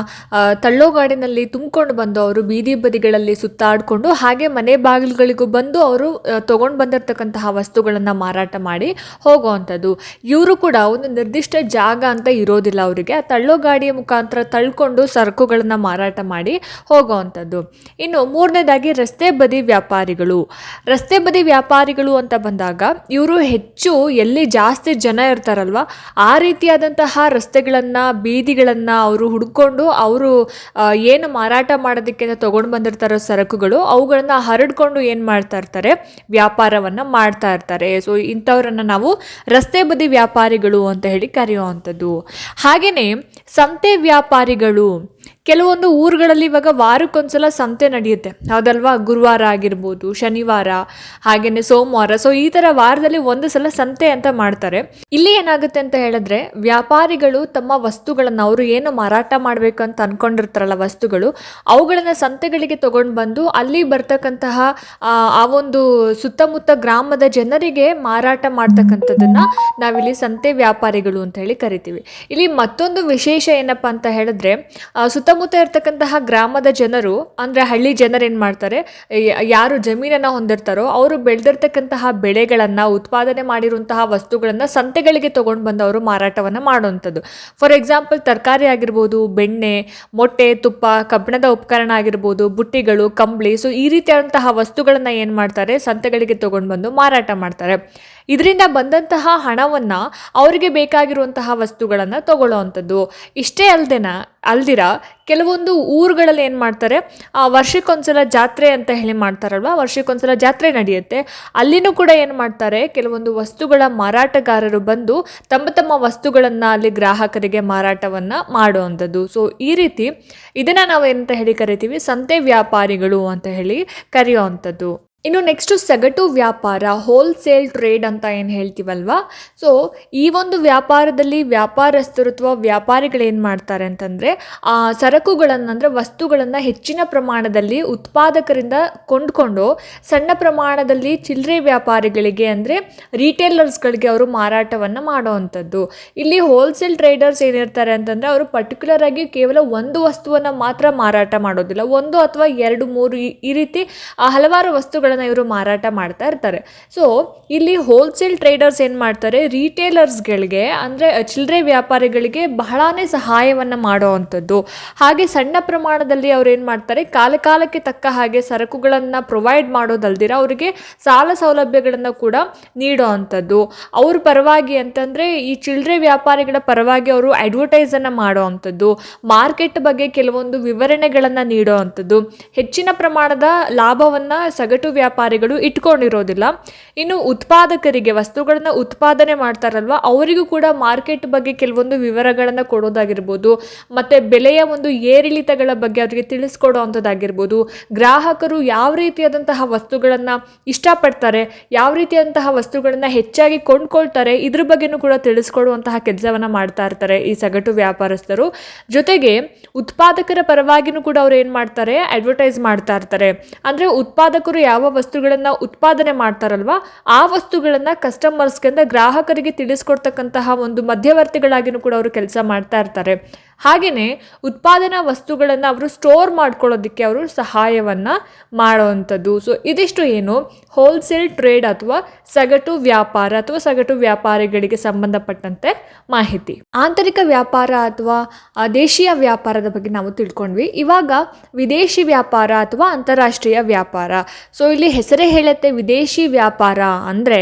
ತಳ್ಳೋ ಗಾಡಿನಲ್ಲಿ ತುಂಬಿಕೊಂಡು ಬಂದು ಅವರು ಬೀದಿ ಬದಿಗಳಲ್ಲಿ ಸುತ್ತಾಡಿಕೊಂಡು, ಹಾಗೆ ಮನೆ ಬಾಗಿಲುಗಳಿಗೂ ಬಂದು ಅವರು ತಗೊಂಡು ಬಂದಿರತಕ್ಕಂತಹ ವಸ್ತುಗಳನ್ನ ಮಾರಾಟ ಮಾಡಿ ಹೋಗುವಂಥದ್ದು. ಇವರು ಕೂಡ ಒಂದು ನಿರ್ದಿಷ್ಟ ಜಾಗ ಅಂತ ಇರೋದಿಲ್ಲ ಅವರಿಗೆ ತಳ್ಳೋ ಗಾಡಿಯ ಮುಖಾಂತರ ತಳ್ಕೊಂಡು ಸರಕುಗಳನ್ನು ಮಾರಾಟ ಮಾಡಿ ಹೋಗುವಂಥದ್ದು. ಇನ್ನು ಮೂರನೇದಾಗಿ ರಸ್ತೆ ಬದಿ ವ್ಯಾಪಾರಿಗಳು. ರಸ್ತೆ ಬದಿ ವ್ಯಾಪಾರಿಗಳು ಅಂತ ಬಂದಾಗ ಇವರು ಹೆಚ್ಚು ಎಲ್ಲಿ ಜಾಸ್ತಿ ಜನ ಇರ್ತಾರಲ್ವ, ಆ ರೀತಿಯಾದಂತಹ ರಸ್ತೆಗಳನ್ನು, ಬೀದಿಗಳನ್ನು ಅವರು ಹುಡ್ಕೊಂಡು ಅವರು ಏನು ಮಾರಾಟ ಮಾಡೋದಕ್ಕೆ ತೊಗೊಂಡು ಬಂದಿರ್ತಾರೋ ಸರಕುಗಳು, ಅವುಗಳನ್ನು ಹರಡ್ಕೊಂಡು ಏನು ಮಾಡ್ತಾ ಇರ್ತಾರೆ, ವ್ಯಾಪಾರವನ್ನು ಮಾಡ್ತಾ ಇರ್ತಾರೆ. ಸೊ ಇಂಥವ್ರನ್ನ ನಾವು ರಸ್ತೆ ಬದಿ ವ್ಯಾಪಾರಿಗಳು ಅಂತ ಹೇಳಿ ಕರೆಯುವಂಥದ್ದು. ಹಾಗೆಯೇ ಸಂತೆ ವ್ಯಾಪಾರಿಗಳು. ಕೆಲವೊಂದು ಊರುಗಳಲ್ಲಿ ಇವಾಗ ವಾರಕ್ಕೊಂದ್ಸಲ ಸಂತೆ ನಡೆಯುತ್ತೆ. ಹೌದಲ್ವಾ? ಗುರುವಾರ ಆಗಿರ್ಬೋದು ಶನಿವಾರ ಹಾಗೆಯೇ ಸೋಮವಾರ. ಸೊ ಈ ಥರ ವಾರದಲ್ಲಿ ಒಂದು ಸಲ ಸಂತೆ ಅಂತ ಮಾಡ್ತಾರೆ. ಇಲ್ಲಿ ಏನಾಗುತ್ತೆ ಅಂತ ಹೇಳಿದ್ರೆ ವ್ಯಾಪಾರಿಗಳು ತಮ್ಮ ವಸ್ತುಗಳನ್ನು ಅವರು ಏನು ಮಾರಾಟ ಮಾಡಬೇಕು ಅಂತ ಅನ್ಕೊಂಡಿರ್ತಾರಲ್ಲ ವಸ್ತುಗಳು ಅವುಗಳನ್ನು ಸಂತೆಗಳಿಗೆ ತಗೊಂಡು ಬಂದು ಅಲ್ಲಿ ಬರ್ತಕ್ಕಂತಹ ಆ, ಒಂದು ಸುತ್ತಮುತ್ತ ಗ್ರಾಮದ ಜನರಿಗೆ ಮಾರಾಟ ಮಾಡ್ತಕ್ಕಂಥದ್ದನ್ನು ನಾವಿಲ್ಲಿ ಸಂತೆ ವ್ಯಾಪಾರಿಗಳು ಅಂತ ಹೇಳಿ ಕರಿತೀವಿ. ಇಲ್ಲಿ ಮತ್ತೊಂದು ವಿಶೇಷ ಏನಪ್ಪಾ ಅಂತ ಹೇಳಿದ್ರೆ ಸುತ್ತಮುತ್ತ ಇರ್ತಕ್ಕಂತಹ ಗ್ರಾಮದ ಜನರು, ಅಂದ್ರೆ ಹಳ್ಳಿ ಜನರು ಏನು ಮಾಡ್ತಾರೆ ಯಾರು ಜಮೀನನ್ನ ಹೊಂದಿರ್ತಾರೋ ಅವರು ಬೆಳೆದಿರ್ತಕ್ಕಂತಹ ಬೆಳೆಗಳನ್ನು, ಉತ್ಪಾದನೆ ಮಾಡಿರುವಂತಹ ವಸ್ತುಗಳನ್ನು ಸಂತೆಗಳಿಗೆ ತಗೊಂಡು ಬಂದು ಅವರು ಮಾರಾಟವನ್ನ ಮಾಡುವಂಥದ್ದು. ಫಾರ್ ಎಕ್ಸಾಂಪಲ್ ತರಕಾರಿ ಆಗಿರ್ಬೋದು, ಬೆಣ್ಣೆ, ಮೊಟ್ಟೆ, ತುಪ್ಪ, ಕಬ್ಬಿಣದ ಉಪಕರಣ ಆಗಿರ್ಬೋದು, ಬುಟ್ಟಿಗಳು, ಕಂಬಳಿ ಸೊ ಈ ರೀತಿಯಾದಂತಹ ವಸ್ತುಗಳನ್ನು ಏನು ಮಾಡ್ತಾರೆ, ಸಂತೆಗಳಿಗೆ ತಗೊಂಡು ಬಂದು ಮಾರಾಟ ಮಾಡ್ತಾರೆ. ಇದರಿಂದ ಬಂದಂತಹ ಹಣವನ್ನ ಅವರಿಗೆ ಬೇಕಾಗಿರುವಂತಹ ವಸ್ತುಗಳನ್ನು ತಗೊಳ್ಳೋವಂಥದ್ದು. ಇಷ್ಟೇ ಅಲ್ಲದೆನ ಅಲ್ದಿರ, ಕೆಲವೊಂದು ಊರುಗಳಲ್ಲಿ ಏನು ಮಾಡ್ತಾರೆ ವರ್ಷಕ್ಕೊಂದ್ಸಲ ಜಾತ್ರೆ ಅಂತ ಹೇಳಿ ಮಾಡ್ತಾರಲ್ವ, ವರ್ಷಕ್ಕೊಂದ್ಸಲ ಜಾತ್ರೆ ನಡೆಯುತ್ತೆ. ಅಲ್ಲಿನೂ ಕೂಡ ಏನು ಮಾಡ್ತಾರೆ, ಕೆಲವೊಂದು ವಸ್ತುಗಳ ಮಾರಾಟಗಾರರು ಬಂದು ತಮ್ಮ ತಮ್ಮ ವಸ್ತುಗಳನ್ನು ಅಲ್ಲಿ ಗ್ರಾಹಕರಿಗೆ ಮಾರಾಟವನ್ನು ಮಾಡುವಂಥದ್ದು. ಸೊ ಈ ರೀತಿ ಇದನ್ನು ನಾವು ಏನಂತ ಹೇಳಿ ಕರಿತೀವಿ, ಸಂತೆ ವ್ಯಾಪಾರಿಗಳು ಅಂತ ಹೇಳಿ ಕರೆಯುವಂಥದ್ದು. ಇನ್ನು ನೆಕ್ಸ್ಟು ಸಗಟು ವ್ಯಾಪಾರ ಹೋಲ್ಸೇಲ್ ಟ್ರೇಡ್ ಅಂತ ಏನು ಹೇಳ್ತೀವಲ್ವಾ? ಸೊ ಈ ಒಂದು ವ್ಯಾಪಾರದಲ್ಲಿ ವ್ಯಾಪಾರಸ್ಥರು ಅಥವಾ ವ್ಯಾಪಾರಿಗಳು ಏನು ಮಾಡ್ತಾರೆ ಅಂತಂದರೆ ಸರಕುಗಳನ್ನು ಅಂದರೆ ವಸ್ತುಗಳನ್ನು ಹೆಚ್ಚಿನ ಪ್ರಮಾಣದಲ್ಲಿ ಉತ್ಪಾದಕರಿಂದ ಕೊಂಡ್ಕೊಂಡು, ಸಣ್ಣ ಪ್ರಮಾಣದಲ್ಲಿ ಚಿಲ್ಲರೆ ವ್ಯಾಪಾರಿಗಳಿಗೆ ಅಂದರೆ ರೀಟೇಲರ್ಸ್ಗಳಿಗೆ ಅವರು ಮಾರಾಟವನ್ನು ಮಾಡುವಂಥದ್ದು. ಇಲ್ಲಿ ಹೋಲ್ಸೇಲ್ ಟ್ರೇಡರ್ಸ್ ಏನಿರ್ತಾರೆ ಅಂತಂದರೆ, ಅವರು ಪರ್ಟಿಕ್ಯುಲರ್ ಆಗಿ ಕೇವಲ ಒಂದು ವಸ್ತುವನ್ನು ಮಾತ್ರ ಮಾರಾಟ ಮಾಡೋದಿಲ್ಲ. ಒಂದು ಅಥವಾ ಎರಡು, ಮೂರು ಈ- ರೀತಿ ಹಲವಾರು ಹಲವಾರು ವಸ್ತುಗಳನ್ನು ಇವರು ಮಾರಾಟ ಮಾಡ್ತಾ ಇರ್ತಾರೆ. ಸೊ ಇಲ್ಲಿ ಹೋಲ್ಸೇಲ್ ಟ್ರೇಡರ್ಸ್ ಏನು ಮಾಡ್ತಾರೆ? ರಿಟೇಲರ್ಸ್ಗಳಿಗೆ ಅಂದರೆ ಚಿಲ್ಲರೆ ವ್ಯಾಪಾರಿಗಳಿಗೆ ಬಹಳಾನೇ ಸಹಾಯವನ್ನು ಮಾಡುವಂಥದ್ದು ಹಾಗೆ ಸಣ್ಣ ಪ್ರಮಾಣದಲ್ಲಿ ಅವ್ರು ಏನು ಮಾಡ್ತಾರೆ? ಕಾಲಕಾಲಕ್ಕೆ ತಕ್ಕ ಹಾಗೆ ಸರಕುಗಳನ್ನು ಪ್ರೊವೈಡ್ ಮಾಡೋದಲ್ದಿರ ಅವರಿಗೆ ಸಾಲ ಸೌಲಭ್ಯಗಳನ್ನು ಕೂಡ ನೀಡೋವಂಥದ್ದು ಅವ್ರ ಪರವಾಗಿ ಅಂತಂದರೆ ಈ ಚಿಲ್ಲರೆ ವ್ಯಾಪಾರಿಗಳ ಪರವಾಗಿ ಅವರು ಅಡ್ವರ್ಟೈಸನ್ನು ಮಾಡೋವಂಥದ್ದು ಮಾರ್ಕೆಟ್ ಬಗ್ಗೆ ಕೆಲವೊಂದು ವಿವರಣೆಗಳನ್ನು ನೀಡೋವಂಥದ್ದು ಹೆಚ್ಚಿನ ಪ್ರಮಾಣದ ಲಾಭವನ್ನು ಸಗಟು ವ್ಯಾಪಾರಿಗಳು ಇಟ್ಕೊಂಡಿರೋದಿಲ್ಲ. ಇನ್ನು ಉತ್ಪಾದಕರಿಗೆ ವಸ್ತುಗಳನ್ನು ಉತ್ಪಾದನೆ ಮಾಡ್ತಾರಲ್ವ, ಅವರಿಗೂ ಕೂಡ ಮಾರ್ಕೆಟ್ ಬಗ್ಗೆ ಕೆಲವೊಂದು ವಿವರಗಳನ್ನು ಕೊಡೋದಾಗಿರ್ಬೋದು, ಮತ್ತು ಬೆಲೆಯ ಒಂದು ಏರಿಳಿತಗಳ ಬಗ್ಗೆ ಅವರಿಗೆ ತಿಳಿಸ್ಕೊಡೋವಂಥದ್ದಾಗಿರ್ಬೋದು ಗ್ರಾಹಕರು ಯಾವ ರೀತಿಯಾದಂತಹ ವಸ್ತುಗಳನ್ನು ಇಷ್ಟಪಡ್ತಾರೆ, ಯಾವ ರೀತಿಯಾದಂತಹ ವಸ್ತುಗಳನ್ನು ಹೆಚ್ಚಾಗಿ ಕೊಂಡ್ಕೊಳ್ತಾರೆ, ಇದ್ರ ಬಗ್ಗೆನೂ ಕೂಡ ತಿಳಿಸ್ಕೊಡುವಂತಹ ಕೆಲಸವನ್ನು ಮಾಡ್ತಾ ಇರ್ತಾರೆ ಈ ಸಗಟು ವ್ಯಾಪಾರಸ್ಥರು. ಜೊತೆಗೆ ಉತ್ಪಾದಕರ ಪರವಾಗಿನೂ ಕೂಡ ಅವ್ರು ಏನು ಮಾಡ್ತಾರೆ ಅಡ್ವರ್ಟೈಸ್ ಮಾಡ್ತಾ ಇರ್ತಾರೆ. ಅಂದರೆ ಉತ್ಪಾದಕರು ಯಾವ ವಸ್ತುಗಳನ್ನು ಉತ್ಪಾದನೆ ಮಾಡ್ತಾರಲ್ವಾ? ಆ ವಸ್ತುಗಳನ್ನು ಕಸ್ಟಮರ್ಸ್ಗೆ ಗ್ರಾಹಕರಿಗೆ ತಿಳಿಸ್ಕೊಡ್ತಕ್ಕಂತಹ ಒಂದು ಮಧ್ಯವರ್ತಿಗಳಾಗಿನೂ ಕೂಡ ಅವರು ಕೆಲಸ ಮಾಡ್ತಾ ಇರ್ತಾರೆ. ಹಾಗೆಯೇ ಉತ್ಪಾದನಾ ವಸ್ತುಗಳನ್ನು ಅವರು ಸ್ಟೋರ್ ಮಾಡ್ಕೊಳ್ಳೋದಕ್ಕೆ ಅವರು ಸಹಾಯವನ್ನು ಮಾಡುವಂಥದ್ದು ಸೊ ಇದಿಷ್ಟು ಏನು ಹೋಲ್ಸೇಲ್ ಟ್ರೇಡ್ ಅಥವಾ ಸಗಟು ವ್ಯಾಪಾರ ಅಥವಾ ಸಗಟು ವ್ಯಾಪಾರಿಗಳಿಗೆ ಸಂಬಂಧಪಟ್ಟಂತೆ ಮಾಹಿತಿ. ಆಂತರಿಕ ವ್ಯಾಪಾರ ಅಥವಾ ದೇಶೀಯ ವ್ಯಾಪಾರದ ಬಗ್ಗೆ ನಾವು ತಿಳ್ಕೊಂಡ್ವಿ. ಇವಾಗ ವಿದೇಶಿ ವ್ಯಾಪಾರ ಅಥವಾ ಅಂತಾರಾಷ್ಟ್ರೀಯ ವ್ಯಾಪಾರ. ಸೊ ಇಲ್ಲಿ ಹೆಸರೇ ಹೇಳುತ್ತೆ ವಿದೇಶಿ ವ್ಯಾಪಾರ ಅಂದರೆ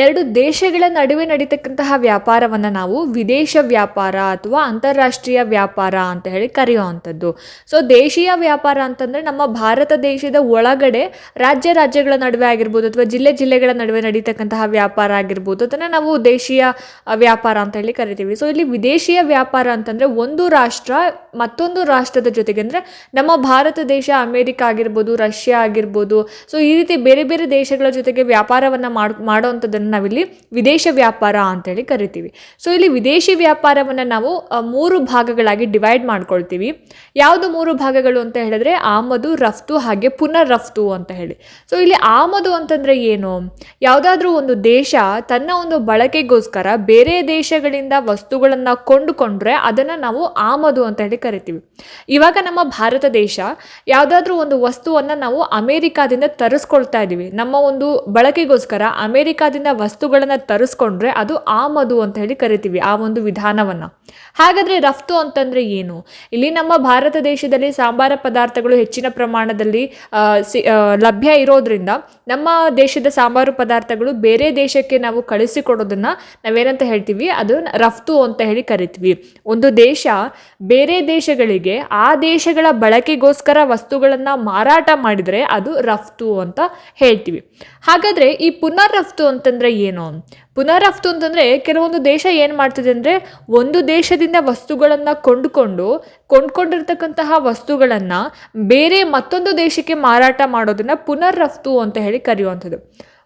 ಎರಡು ದೇಶಗಳ ನಡುವೆ ನಡೀತಕ್ಕಂತಹ ವ್ಯಾಪಾರವನ್ನು ನಾವು ವಿದೇಶ ವ್ಯಾಪಾರ ಅಥವಾ ಅಂತಾರಾಷ್ಟ್ರೀಯ ವ್ಯಾಪಾರ ಅಂತ ಹೇಳಿ ಕರೆಯುವಂಥದ್ದು. ಸೊ ದೇಶೀಯ ವ್ಯಾಪಾರ ಅಂತಂದರೆ ನಮ್ಮ ಭಾರತ ದೇಶದ ಒಳಗಡೆ ರಾಜ್ಯ ರಾಜ್ಯಗಳ ನಡುವೆ ಆಗಿರ್ಬೋದು ಅಥವಾ ಜಿಲ್ಲೆ ಜಿಲ್ಲೆಗಳ ನಡುವೆ ನಡೀತಕ್ಕಂತಹ ವ್ಯಾಪಾರ ಆಗಿರ್ಬೋದು ಅದನ್ನು ನಾವು ದೇಶೀಯ ವ್ಯಾಪಾರ ಅಂತ ಹೇಳಿ ಕರಿತೀವಿ. ಸೊ ಇಲ್ಲಿ ವಿದೇಶೀಯ ವ್ಯಾಪಾರ ಅಂತಂದರೆ ಒಂದು ರಾಷ್ಟ್ರ ಮತ್ತೊಂದು ರಾಷ್ಟ್ರದ ಜೊತೆಗೆ ಅಂದರೆ ನಮ್ಮ ಭಾರತ ದೇಶ ಅಮೇರಿಕ ಆಗಿರ್ಬೋದು, ರಷ್ಯಾ ಆಗಿರ್ಬೋದು. ಸೊ ಈ ರೀತಿ ಬೇರೆ ಬೇರೆ ದೇಶಗಳ ಜೊತೆಗೆ ವ್ಯಾಪಾರವನ್ನು ಮಾಡ್, ಮಾಡೋವಂಥದ್ದನ್ನು ಇದನ್ನು ನಾವಿಲ್ಲಿ ವಿದೇಶ ವ್ಯಾಪಾರ ಅಂತೇಳಿ ಕರಿತೀವಿ. ಸೊ ಇಲ್ಲಿ ವಿದೇಶಿ ವ್ಯಾಪಾರವನ್ನು ನಾವು ಮೂರು ಭಾಗಗಳಾಗಿ ಡಿವೈಡ್ ಮಾಡ್ಕೊಳ್ತೀವಿ. ಯಾವುದು ಮೂರು ಭಾಗಗಳು ಅಂತ ಹೇಳಿದ್ರೆ ಆಮದು, ರಫ್ತು ಹಾಗೆ ಪುನರ್ ರಫ್ತು ಅಂತ ಹೇಳಿ. ಸೊ ಇಲ್ಲಿ ಆಮದು ಅಂತಂದ್ರೆ ಏನು? ಯಾವುದಾದ್ರೂ ಒಂದು ದೇಶ ತನ್ನ ಒಂದು ಬಳಕೆಗೋಸ್ಕರ ಬೇರೆ ದೇಶಗಳಿಂದ ವಸ್ತುಗಳನ್ನು ಕೊಂಡುಕೊಂಡ್ರೆ ಅದನ್ನು ನಾವು ಆಮದು ಅಂತ ಹೇಳಿ ಕರಿತೀವಿ. ಇವಾಗ ನಮ್ಮ ಭಾರತ ದೇಶ ಯಾವುದಾದ್ರೂ ಒಂದು ವಸ್ತುವನ್ನು ನಾವು ಅಮೇರಿಕಾದಿಂದ ತರಿಸ್ಕೊಳ್ತಾ ಇದ್ದೀವಿ ನಮ್ಮ ಒಂದು ಬಳಕೆಗೋಸ್ಕರ ಅಮೇರಿಕಾದಿಂದ ವಸ್ತುಗಳನ್ನು ತರಿಸ್ಕೊಂಡ್ರೆ ಅದು ಆಮದು ಅಂತ ಹೇಳಿ ಕರಿತೀವಿ ಆ ಒಂದು ವಿಧಾನವನ್ನು. ಹಾಗಾದರೆ ರಫ್ತು ಅಂತಂದರೆ ಏನು? ಇಲ್ಲಿ ನಮ್ಮ ಭಾರತ ದೇಶದಲ್ಲಿ ಸಾಂಬಾರ ಪದಾರ್ಥಗಳು ಹೆಚ್ಚಿನ ಪ್ರಮಾಣದಲ್ಲಿ ಸಿ ಲಭ್ಯ ಇರೋದ್ರಿಂದ ನಮ್ಮ ದೇಶದ ಸಾಂಬಾರು ಪದಾರ್ಥಗಳು ಬೇರೆ ದೇಶಕ್ಕೆ ನಾವು ಕಳಿಸಿಕೊಡೋದನ್ನು ನಾವೇನಂತ ಹೇಳ್ತೀವಿ? ಅದು ರಫ್ತು ಅಂತ ಹೇಳಿ ಕರಿತೀವಿ. ಒಂದು ದೇಶ ಬೇರೆ ದೇಶಗಳಿಗೆ ಆ ದೇಶಗಳ ಬಳಕೆಗೋಸ್ಕರ ವಸ್ತುಗಳನ್ನು ಮಾರಾಟ ಮಾಡಿದರೆ ಅದು ರಫ್ತು ಅಂತ ಹೇಳ್ತೀವಿ. ಹಾಗಾದರೆ ಈ ಪುನರ್ ರಫ್ತು ಅಂತಂದರೆ ಏನು? ಪುನರ್ ರಫ್ತು ಅಂತಂದರೆ ಕೆಲವೊಂದು ದೇಶ ಏನು ಮಾಡ್ತಿದೆ ಅಂದರೆ ಒಂದು ದೇಶದಿಂದ ವಸ್ತುಗಳನ್ನು ಕೊಂಡುಕೊಂಡು, ಕೊಂಡ್ಕೊಂಡಿರ್ತಕ್ಕಂತಹ ವಸ್ತುಗಳನ್ನು ಬೇರೆ ಮತ್ತೊಂದು ದೇಶಕ್ಕೆ ಮಾರಾಟ ಮಾಡೋದನ್ನು ಪುನರ್ ರಫ್ತು ಅಂತ ಹೇಳಿ ಕರೆಯುವಂಥದ್ದು.